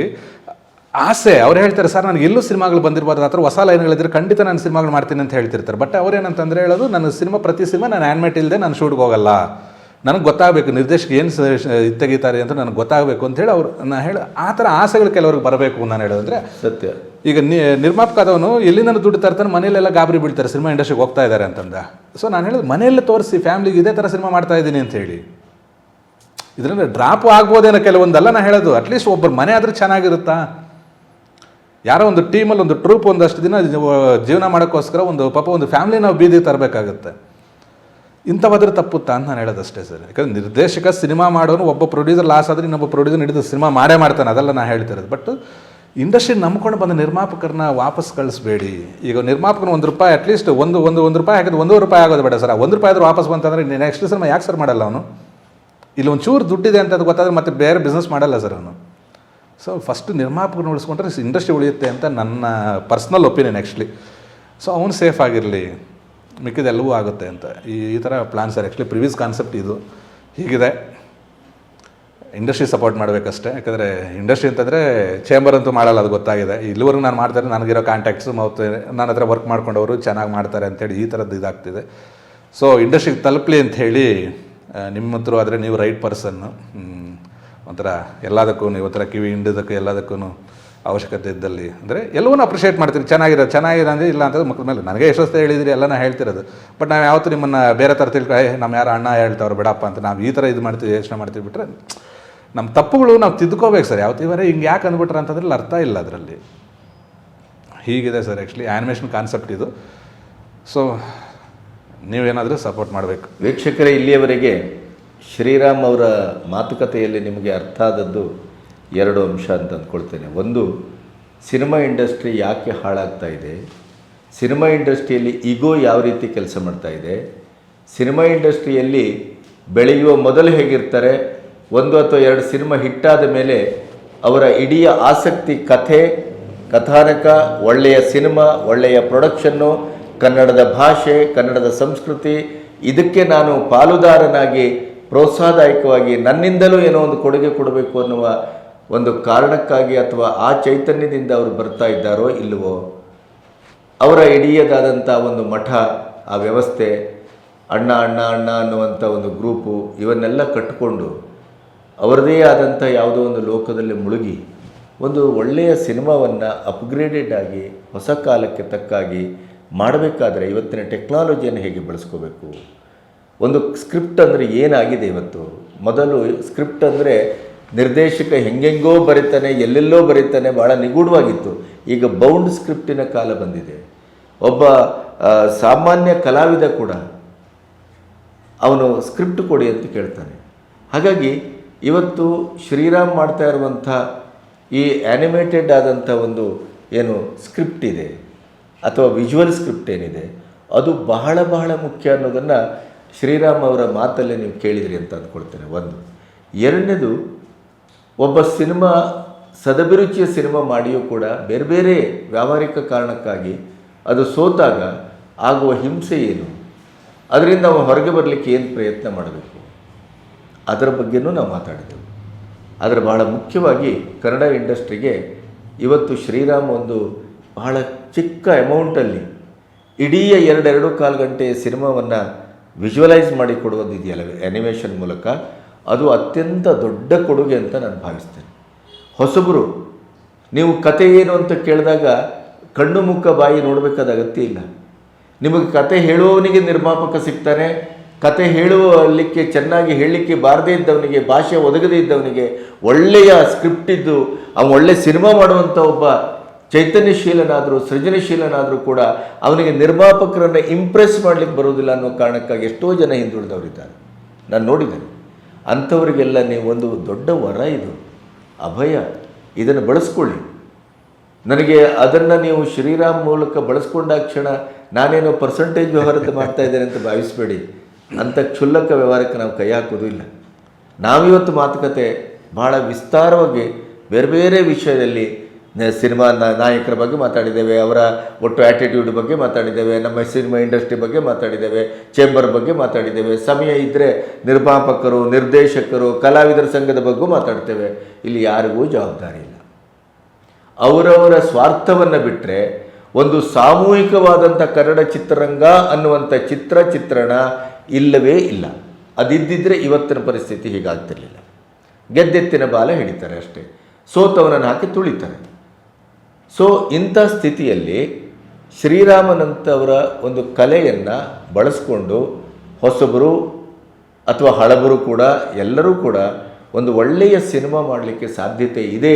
ಆಸೆ ಅವ್ರು ಹೇಳ್ತಾರೆ ಸರ್ ನನಗೆ ಎಲ್ಲೂ ಸಿನಿಮಾಗಳು ಬಂದಿರಬಾರ್ದು ಆ ಥರ ಹೊಸ ಲೈನ್ಗಳಿದ್ರೆ ಖಂಡಿತ ನಾನು ಸಿನಿಮಾಗಳು ಮಾಡ್ತೀನಿ ಅಂತ ಹೇಳ್ತಿರ್ತಾರೆ. ಬಟ್ ಅವ್ರೇನಂತಂದ್ರೆ ಹೇಳೋದು ನನ್ನ ಸಿನಿಮಾ ಪ್ರತಿ ಸಿನಿಮಾ ನಾನು ಆ್ಯನ್ಮೇಟ್ ಇಲ್ಲದೆ ನಾನು ಶೂಟ್ಗೆ ಹೋಗಲ್ಲ. ನನಗೆ ಗೊತ್ತಾಗಬೇಕು ನಿರ್ದೇಶಕ ಏನು ತೆಗೀತಾರೆ ಅಂತ ನನಗೆ ಗೊತ್ತಾಗಬೇಕು ಅಂತ ಹೇಳಿ ಅವ್ರು ನಾನು ಹೇಳಿ ಆ ಥರ ಆಸೆಗಳು ಕೆಲವ್ರಿಗೆ ಬರಬೇಕು ನಾನು ಹೇಳೋದಂದ್ರೆ ಸತ್ಯ. ಈಗ ನಿ ನಿರ್ಮಾಪಕದವನು ಎಲ್ಲಿಂದ ದುಡ್ಡು ತರ್ತಾನೆ ಮನೆಯಲ್ಲೆಲ್ಲ ಗಾಬರಿ ಬೀಳ್ತಾರೆ ಸಿನಿಮಾ ಇಂಡಸ್ಟ್ರಿಗೆ ಹೋಗ್ತಾ ಇದ್ದಾರೆ ಅಂತಂದ. ಸೊ ನಾನು ಹೇಳೋದು ಮನೆಯಲ್ಲೇ ತೋರಿಸಿ ಫ್ಯಾಮ್ಲಿಗೆ ಇದೇ ಥರ ಸಿನಿಮಾ ಮಾಡ್ತಾ ಇದ್ದೀನಿ ಅಂತ ಹೇಳಿ. ಇದರಿಂದ ಡ್ರಾಪ್ ಆಗ್ಬೋದೇನೋ ಕೆಲವೊಂದಲ್ಲ ನಾನು ಹೇಳೋದು. ಅಟ್ಲೀಸ್ಟ್ ಒಬ್ಬರು ಮನೆ ಆದರೂ ಚೆನ್ನಾಗಿರುತ್ತಾ? ಯಾರೋ ಒಂದು ಟೀಮಲ್ಲಿ ಒಂದು ಟ್ರೂಪ್ ಒಂದಷ್ಟು ದಿನ ಜೀವನ ಮಾಡೋಕ್ಕೋಸ್ಕರ ಒಂದು ಪಾಪ ಒಂದು ಫ್ಯಾಮಿಲಿ ನಾವು ಬೀದಿಗೆ ತರಬೇಕಾಗುತ್ತೆ. ಇಂಥವಾದ್ರೆ ತಪ್ಪುತ್ತಾ ಅಂತ ನಾನು ಹೇಳೋದಷ್ಟೇ ಸರ್. ಯಾಕಂದ್ರೆ ನಿರ್ದೇಶಕ ಸಿನಿಮಾ ಮಾಡೋನು ಒಬ್ಬ ಪ್ರೊಡ್ಯೂಸರ್ ಲಾಸ್ ಆದರೆ ಇನ್ನೊಬ್ಬ ಪ್ರೊಡ್ಯೂಸರ್ ಹಿಡಿದು ಸಿನಿಮಾ ಮಾಡೇ ಮಾಡ್ತಾನೆ, ಅದೆಲ್ಲ ನಾನು ಹೇಳ್ತಿರೋದು. ಬಟ್ ಇಂಡಸ್ಟ್ರಿ ನಂಬ್ಕೊಂಡು ಬಂದ ನಿರ್ಮಾಪಕರನ್ನ ವಾಪಸ್ ಕಳಿಸ್ಬೇಡಿ. ಈಗ ನಿರ್ಮಾಪಕನ ಒಂದು ರೂಪಾಯಿ ಅಟ್ಲೀಸ್ಟ್ ಒಂದು ಒಂದು ಒಂದು ರೂಪಾಯಿ ಹಾಕಿದ್ರೆ ಒಂದೂವರೆ ರೂಪಾಯಿ ಆಗೋದು ಬೇಡ ಸರ್. ಒಂದು ರೂಪಾಯಿ ಆದರೂ ವಾಪಸ್ ಬಂತಂದ್ರೆ ನೆಕ್ಸ್ಟ್ ಸಿನಿಮಾ ಯಾಕೆ ಸರ್ ಮಾಡಲ್ಲ ಅವನು? ಇಲ್ಲಿ ಒಂದು ಚೂರು ದುಡ್ಡಿದೆ ಅಂತ ಅದು ಗೊತ್ತಾದ್ರೆ ಮತ್ತೆ ಬೇರೆ ಬಿಸ್ನೆಸ್ ಮಾಡಲ್ಲ ಸರ್ ಅವನು. ಸೊ ಫಸ್ಟ್ ನಿರ್ಮಾಪಕರನ್ನ ಉಳಿಸ್ಕೊಂಡ್ರೆ ಇಂಡಸ್ಟ್ರಿ ಉಳಿಯುತ್ತೆ ಅಂತ ನನ್ನ ಪರ್ಸ್ನಲ್ ಒಪಿನಿಯನ್ ಆ್ಯಕ್ಚುಲಿ ಸೊ ಅವನು ಸೇಫ್ ಆಗಿರಲಿ ಮಿಕ್ಕಿದೆಲ್ಲವೂ ಆಗುತ್ತೆ ಅಂತ. ಈ ಈ ಥರ plan sir actually previous concept ಇದು. ಹೀಗಿದೆ. ಇಂಡಸ್ಟ್ರಿ ಸಪೋರ್ಟ್ ಮಾಡಬೇಕಷ್ಟೇ. ಯಾಕಂದರೆ ಇಂಡಸ್ಟ್ರಿ ಅಂತಂದರೆ ಚೇಂಬರ್ ಅಂತೂ ಮಾಡಲ್ಲ, ಅದು ಗೊತ್ತಾಗಿದೆ. ಇಲ್ಲಿವರೆಗೂ ನಾನು ಮಾಡ್ತಾರೆ ನನಗಿರೋ ಕಾಂಟ್ಯಾಕ್ಟ್ಸು ಮತ್ತು ನನ್ನ ಹತ್ರ ವರ್ಕ್ ಮಾಡ್ಕೊಂಡವರು ಚೆನ್ನಾಗಿ ಮಾಡ್ತಾರೆ ಅಂತೇಳಿ ಈ ಥರದ್ದು ಇದಾಗ್ತಿದೆ. ಸೊ ಇಂಡಸ್ಟ್ರಿಗೆ ತಲುಪಲಿ ಅಂತ ಹೇಳಿ ನಿಮ್ಮ ಹತ್ರ ಆದರೆ ನೀವು ರೈಟ್ ಪರ್ಸನ್ನು ಒಂಥರ ಎಲ್ಲದಕ್ಕೂ ಒಂಥರ ಕಿವಿ ಹಿಂಡೋದಕ್ಕೂ ಎಲ್ಲದಕ್ಕೂ ಅವಶ್ಯಕತೆ ಇದ್ದಲ್ಲಿ. ಅಂದರೆ ಎಲ್ಲವನ್ನೂ ಅಪ್ರಿಷಿಯೇಟ್ ಮಾಡ್ತೀನಿ ಚೆನ್ನಾಗಿರೋ ಚೆನ್ನಾಗಿರೋ ಅಂದರೆ ಇಲ್ಲ ಅಂತ ಮಕ್ಕಳ ಮೇಲೆ ನನಗೆ ಎಷ್ಟೊತ್ತೆ ಹೇಳಿದಿರಿ ಎಲ್ಲ ನಾನು ಹೇಳ್ತಿರೋದು. ಬಟ್ ನಾವು ಯಾವತ್ತೂ ನಿಮ್ಮನ್ನು ಬೇರೆ ಥರ ತಿಳ್ಕೊ "ಏ, ನಮ್ಮ ಯಾರು ಅಣ್ಣ ಹೇಳ್ತಾವ್ರು ಬಿಡಪ್ಪ ಅಂತ ನಾವು ಈ ಥರ ಇದು ಮಾಡ್ತೀವಿ ಯೋಚನೆ ಮಾಡ್ತೀವಿ ಬಿಟ್ಟರೆ ನಮ್ಮ ತಪ್ಪುಗಳು ನಾವು ತಿದ್ಕೋಬೇಕು ಸರ್. ಯಾವತ್ತು ಹಿಂಗೆ ಯಾಕೆ ಅಂದ್ಬಿಟ್ರೆ ಅಂತಂದ್ರೆ ಅರ್ಥ ಇಲ್ಲ ಅದರಲ್ಲಿ. ಹೀಗಿದೆ ಸರ್ ಆ್ಯಕ್ಚುಲಿ ಆ್ಯನಿಮೇಷನ್ ಕಾನ್ಸೆಪ್ಟ್ ಇದು. ಸೊ ನೀವೇನಾದರೂ ಸಪೋರ್ಟ್ ಮಾಡಬೇಕು. ವೀಕ್ಷಕರೇ ಇಲ್ಲಿಯವರೆಗೆ ಶ್ರೀರಾಮ್ ಅವರ ಮಾತುಕತೆಯಲ್ಲಿ ನಿಮಗೆ ಅರ್ಥ ಆದದ್ದು ಎರಡು ಅಂಶ ಅಂತ ಅಂದ್ಕೊಳ್ತೇನೆ. ಒಂದು, ಸಿನಿಮಾ ಇಂಡಸ್ಟ್ರಿ ಯಾಕೆ ಹಾಳಾಗ್ತಾ ಇದೆ? ಸಿನಿಮಾ ಇಂಡಸ್ಟ್ರಿಯಲ್ಲಿ ಈಗೋ ಯಾವ ರೀತಿ ಕೆಲಸ ಮಾಡ್ತಾ ಇದೆ? ಸಿನಿಮಾ ಇಂಡಸ್ಟ್ರಿಯಲ್ಲಿ ಬೆಳೆಯುವ ಮೊದಲು ಹೇಗಿರ್ತಾರೆ? ಒಂದು ಅಥವಾ ಎರಡು ಸಿನಿಮಾ ಹಿಟ್ಟಾದ ಮೇಲೆ ಅವರ ಇಡೀ ಆಸಕ್ತಿ ಕಥೆ, ಕಥಾನಕ, ಒಳ್ಳೆಯ ಸಿನಿಮಾ, ಒಳ್ಳೆಯ ಪ್ರೊಡಕ್ಷನ್ನು, ಕನ್ನಡದ ಭಾಷೆ, ಕನ್ನಡದ ಸಂಸ್ಕೃತಿ, ಇದಕ್ಕೆ ನಾನು ಪಾಲುದಾರನಾಗಿ ಪ್ರೋತ್ಸಾಹದಾಯಕವಾಗಿ ನನ್ನಿಂದಲೂ ಏನೋ ಒಂದು ಕೊಡುಗೆ ಕೊಡಬೇಕು ಅನ್ನುವ ಒಂದು ಕಾರಣಕ್ಕಾಗಿ ಅಥವಾ ಆ ಚೈತನ್ಯದಿಂದ ಅವರು ಬರ್ತಾ ಇದ್ದಾರೋ ಇಲ್ಲವೋ, ಅವರ ಇಡೀಯದಾದಂಥ ಒಂದು ಮಠ, ಆ ವ್ಯವಸ್ಥೆ, ಅಣ್ಣ ಅಣ್ಣ ಅಣ್ಣ ಅನ್ನುವಂಥ ಒಂದು ಗ್ರೂಪು ಇವನ್ನೆಲ್ಲ ಕಟ್ಟಿಕೊಂಡು ಅವರದೇ ಆದಂಥ ಯಾವುದೋ ಒಂದು ಲೋಕದಲ್ಲಿ ಮುಳುಗಿ ಒಂದು ಒಳ್ಳೆಯ ಸಿನಿಮಾವನ್ನು ಅಪ್ಗ್ರೇಡೆಡ್ ಆಗಿ ಹೊಸ ಕಾಲಕ್ಕೆ ತಕ್ಕಾಗಿ ಮಾಡಬೇಕಾದ್ರೆ ಇವತ್ತಿನ ಟೆಕ್ನಾಲಜಿಯನ್ನು ಹೇಗೆ ಬಳಸ್ಕೋಬೇಕು? ಒಂದು ಸ್ಕ್ರಿಪ್ಟ್ ಅಂದರೆ ಏನಾಗಿದೆ ಇವತ್ತು? ಮೊದಲು ಸ್ಕ್ರಿಪ್ಟ್ ಅಂದರೆ ನಿರ್ದೇಶಕ ಹೆಂಗೆಂಗೋ ಬರೀತಾನೆ, ಎಲ್ಲೆಲ್ಲೋ ಬರೀತಾನೆ ಭಾಳ ನಿಗೂಢವಾಗಿತ್ತು. ಈಗ ಬೌಂಡ್ ಸ್ಕ್ರಿಪ್ಟಿನ ಕಾಲ ಬಂದಿದೆ. ಒಬ್ಬ ಸಾಮಾನ್ಯ ಕಲಾವಿದ ಕೂಡ ಅವನು ಸ್ಕ್ರಿಪ್ಟ್ ಕೊಡಿ ಅಂತ ಕೇಳ್ತಾನೆ. ಹಾಗಾಗಿ ಇವತ್ತು ಶ್ರೀರಾಮ್ ಮಾಡ್ತಾ ಇರುವಂಥ ಈ ಆ್ಯನಿಮೇಟೆಡ್ ಆದಂಥ ಒಂದು ಏನು ಸ್ಕ್ರಿಪ್ಟ್ ಇದೆ, ಅಥವಾ ವಿಜುವಲ್ ಸ್ಕ್ರಿಪ್ಟ್ ಏನಿದೆ, ಅದು ಬಹಳ ಬಹಳ ಮುಖ್ಯ ಅನ್ನೋದನ್ನು ಶ್ರೀರಾಮ್ ಅವರ ಮಾತಲ್ಲೇ ನೀವು ಕೇಳಿದ್ರಿ ಅಂತ ಅಂದ್ಕೊಳ್ತೇನೆ. ಒಂದು. ಎರಡನೇದು, ಒಬ್ಬ ಸಿನಿಮಾ, ಸದಭಿರುಚಿಯ ಸಿನಿಮಾ ಮಾಡಿಯೂ ಕೂಡ ಬೇರೆ ಬೇರೆ ವ್ಯಾವಹಾರಿಕ ಕಾರಣಕ್ಕಾಗಿ ಅದು ಸೋತಾಗ ಆಗುವ ಹಿಂಸೆ ಏನು? ಅದರಿಂದ ಅವ ಹೊರಗೆ ಬರಲಿಕ್ಕೆ ಏನು ಪ್ರಯತ್ನ ಮಾಡಬೇಕು? ಅದರ ಬಗ್ಗೆನೂ ನಾವು ಮಾತಾಡಿದೆವು. ಆದರೆ ಬಹಳ ಮುಖ್ಯವಾಗಿ ಕನ್ನಡ ಇಂಡಸ್ಟ್ರಿಗೆ ಇವತ್ತು ಶ್ರೀರಾಮ್ ಒಂದು ಬಹಳ ಚಿಕ್ಕ ಅಮೌಂಟಲ್ಲಿ ಇಡೀ ಎರಡೆರಡು ಕಾಲು ಗಂಟೆಯ ಸಿನಿಮಾವನ್ನು ವಿಜುವಲೈಸ್ ಮಾಡಿ ಕೊಡುವುದು ಇದೆಯಲ್ಲ ಆ್ಯನಿಮೇಷನ್ ಮೂಲಕ. ಅದು ಅತ್ಯಂತ ದೊಡ್ಡ ಕೊಡುಗೆ ಅಂತ ನಾನು ಭಾವಿಸ್ತೇನೆ. ಹೊಸಬರು, ನೀವು ಕತೆ ಏನು ಅಂತ ಕೇಳಿದಾಗ ಕಣ್ಣು ಮುಖ ಬಾಯಿ ನೋಡಬೇಕಾದ ಅಗತ್ಯ ಇಲ್ಲ. ನಿಮಗೆ ಕತೆ ಹೇಳುವವನಿಗೆ ನಿರ್ಮಾಪಕ ಸಿಗ್ತಾನೆ, ಕತೆ ಹೇಳುವಲ್ಲಿಕ್ಕೆ ಚೆನ್ನಾಗಿ ಹೇಳಲಿಕ್ಕೆ ಬಾರದೇ ಇದ್ದವನಿಗೆ, ಭಾಷೆ ಒದಗದೇ ಇದ್ದವನಿಗೆ ಒಳ್ಳೆಯ ಸ್ಕ್ರಿಪ್ಟ್ ಇದ್ದು ಅವನು ಒಳ್ಳೆಯ ಸಿನಿಮಾ ಮಾಡುವಂಥ ಒಬ್ಬ ಚೈತನ್ಯಶೀಲನಾದರೂ, ಸೃಜನಶೀಲನಾದರೂ ಕೂಡ ಅವನಿಗೆ ನಿರ್ಮಾಪಕರನ್ನು ಇಂಪ್ರೆಸ್ ಮಾಡಲಿಕ್ಕೆ ಬರುವುದಿಲ್ಲ ಅನ್ನೋ ಕಾರಣಕ್ಕಾಗಿ ಎಷ್ಟೋ ಜನ ಹಿಂದುಳಿದವರಿದ್ದಾರೆ. ನಾನು ನೋಡಿದ್ದೇನೆ. ಅಂಥವರಿಗೆಲ್ಲ ನೀವು ಒಂದು ದೊಡ್ಡ ವರ ಇದು, ಅಭಯ. ಇದನ್ನು ಬಳಸ್ಕೊಳ್ಳಿ. ನನಗೆ ಅದನ್ನು ನೀವು ಶ್ರೀರಾಮ್ ಮೂಲಕ ಬಳಸ್ಕೊಂಡಾಗ ಕ್ಷಣ ನಾನೇನೋ ಪರ್ಸೆಂಟೇಜ್ ವ್ಯವಹಾರ ಮಾಡ್ತಾ ಇದ್ದೇನೆ ಅಂತ ಭಾವಿಸಬೇಡಿ. ಅಂಥ ಕ್ಷುಲ್ಲಕ ವ್ಯವಹಾರಕ್ಕೆ ನಾವು ಕೈ ಹಾಕೋದು ಇಲ್ಲ. ನಾವಿವತ್ತು ಮಾತುಕತೆ ಬಹಳ ವಿಸ್ತಾರವಾಗಿ, ಬೇರೆ ಬೇರೆ ವಿಷಯದಲ್ಲಿ ಸಿನಿಮಾ ನಾಯಕರ ಬಗ್ಗೆ ಮಾತಾಡಿದ್ದೇವೆ, ಅವರ ಒಟ್ಟು ಆ್ಯಟಿಟ್ಯೂಡ್ ಬಗ್ಗೆ ಮಾತಾಡಿದ್ದೇವೆ, ನಮ್ಮ ಸಿನಿಮಾ ಇಂಡಸ್ಟ್ರಿ ಬಗ್ಗೆ ಮಾತಾಡಿದ್ದೇವೆ ಚೇಂಬರ್ ಬಗ್ಗೆ ಮಾತಾಡಿದ್ದೇವೆ. ಸಮಯ ಇದ್ದರೆ ನಿರ್ಮಾಪಕರು, ನಿರ್ದೇಶಕರು, ಕಲಾವಿದರ ಸಂಘದ ಬಗ್ಗೂ ಮಾತಾಡ್ತೇವೆ. ಇಲ್ಲಿ ಯಾರಿಗೂ ಜವಾಬ್ದಾರಿ ಇಲ್ಲ. ಅವರವರ ಸ್ವಾರ್ಥವನ್ನು ಬಿಟ್ಟರೆ ಒಂದು ಸಾಮೂಹಿಕವಾದಂಥ ಕನ್ನಡ ಚಿತ್ರರಂಗ ಅನ್ನುವಂಥ ಚಿತ್ರ ಚಿತ್ರಣ ಇಲ್ಲವೇ ಇಲ್ಲ. ಅದಿದ್ದಿದ್ರೆ ಇವತ್ತಿನ ಪರಿಸ್ಥಿತಿ ಹೀಗಾಗ್ತಿರಲಿಲ್ಲ. ಗೆದ್ದೆತ್ತಿನ ಬಾಲ ಹಿಡಿತಾರೆ ಅಷ್ಟೇ. ಸೋತವನನ್ನು ಹಾಕಿ ತುಳಿತಾರೆ. ಸೊ ಇಂಥ ಸ್ಥಿತಿಯಲ್ಲಿ ಶ್ರೀರಾಮನಂತವರ ಒಂದು ಕಲೆಯನ್ನು ಬಳಸ್ಕೊಂಡು ಹೊಸಬರು ಅಥವಾ ಹಳಬರು ಕೂಡ ಎಲ್ಲರೂ ಕೂಡ ಒಂದು ಒಳ್ಳೆಯ ಸಿನಿಮಾ ಮಾಡಲಿಕ್ಕೆ ಸಾಧ್ಯತೆ ಇದೆ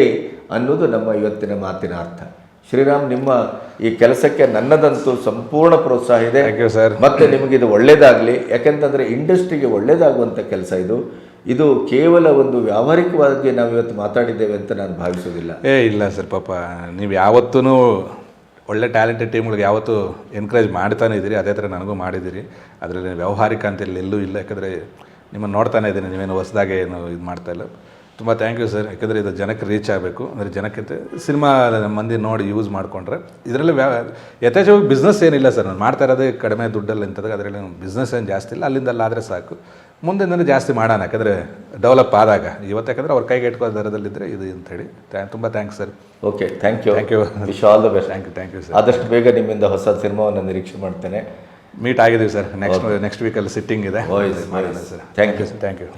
ಅನ್ನೋದು ನಮ್ಮ ಇವತ್ತಿನ ಮಾತಿನ ಅರ್ಥ. ಶ್ರೀರಾಮ್ ನಿಮ್ಮ ಈ ಕೆಲಸಕ್ಕೆ ನನ್ನದಂತೂ ಸಂಪೂರ್ಣ ಪ್ರೋತ್ಸಾಹ ಇದೆ. ಮತ್ತೆ ನಿಮಗೆ ಇದು ಒಳ್ಳೇದಾಗಲಿ ಯಾಕೆಂತಂದ್ರೆ ಇಂಡಸ್ಟ್ರಿಗೆ ಒಳ್ಳೇದಾಗುವಂಥ ಕೆಲಸ ಇದು. ಇದು ಕೇವಲ ಒಂದು ವ್ಯಾವಹಾರಿಕವಾಗಿ ನಾವು ಇವತ್ತು ಮಾತಾಡಿದ್ದೇವೆ ಅಂತ ನಾನು ಭಾವಿಸೋದಿಲ್ಲ ಏ, ಇಲ್ಲ ಸರ್, ಪಾಪ, ನೀವು ಯಾವತ್ತೂ ಒಳ್ಳೆ ಟ್ಯಾಲೆಂಟೆಡ್ ಟೀಮ್ಗಳಿಗೆ ಯಾವತ್ತೂ ಎನ್ಕರೇಜ್ ಮಾಡ್ತಾನೆ ಇದ್ದೀರಿ, ಅದೇ ಥರ ನನಗೂ ಮಾಡಿದ್ದೀರಿ. ಅದರಲ್ಲಿ ವ್ಯಾವಹಾರಿಕ ಅಂತ ಎಲ್ಲೂ ಇಲ್ಲ, ಯಾಕಂದರೆ ನಿಮ್ಮನ್ನು ನೋಡ್ತಾನೆ ಇದ್ದೀನಿ, ನೀವೇನು ಹೊಸದಾಗೆ ಏನು ಇದು ಮಾಡ್ತಾ ಇಲ್ಲ. ತುಂಬ ಥ್ಯಾಂಕ್ ಯು ಸರ್ ಯಾಕಂದರೆ ಇದು ಜನಕ್ಕೆ ರೀಚ್ ಆಗಬೇಕು, ಅಂದರೆ ಜನಕ್ಕೆ ಸಿನಿಮಾ ಮಂದಿ ನೋಡಿ ಯೂಸ್ ಮಾಡಿಕೊಂಡ್ರೆ. ಇದರಲ್ಲಿ ವ್ಯಾ, ಯಥೇಚ್ಛವಾಗಿ ಬಿಸ್ನೆಸ್ ಏನಿಲ್ಲ ಸರ್ ನಾನು ಮಾಡ್ತಾ ಇರೋದೇ ಕಡಿಮೆ ದುಡ್ಡಲ್ಲಿ ಅಂತದಾಗ ಅದರಲ್ಲಿ ಬಿಸ್ನೆಸ್ ಏನು ಜಾಸ್ತಿ ಇಲ್ಲ, ಅಲ್ಲಿಂದಲ್ಲಾದರೆ ಸಾಕು. ಮುಂದೆ ಜಾಸ್ತಿ ಮಾಡೋಣ ಯಾಕಂದರೆ ಡೆವಲಪ್ ಆದಾಗ. ಇವತ್ತು ಯಾಕಂದರೆ ಅವ್ರ ಕೈಗೆ ಇಟ್ಕೋ ದರದಲ್ಲಿದ್ದರೆ ಇದು ಅಂತೇಳಿ. ಥ್ಯಾ ತುಂಬ thanks sir okay thank you thank you wish all the best thank you thank you sir ಆದಷ್ಟು ಬೇಗ ನಿಮ್ಮಿಂದ ಹೊಸ ಸಿನಿಮಾವನ್ನು ನಿರೀಕ್ಷೆ ಮಾಡ್ತೇನೆ. ಮೀಟ್ ಆಗಿದ್ದೀವಿ sir next next weekly sitting ಇದೆ. Sir thank you. Sir. Thank you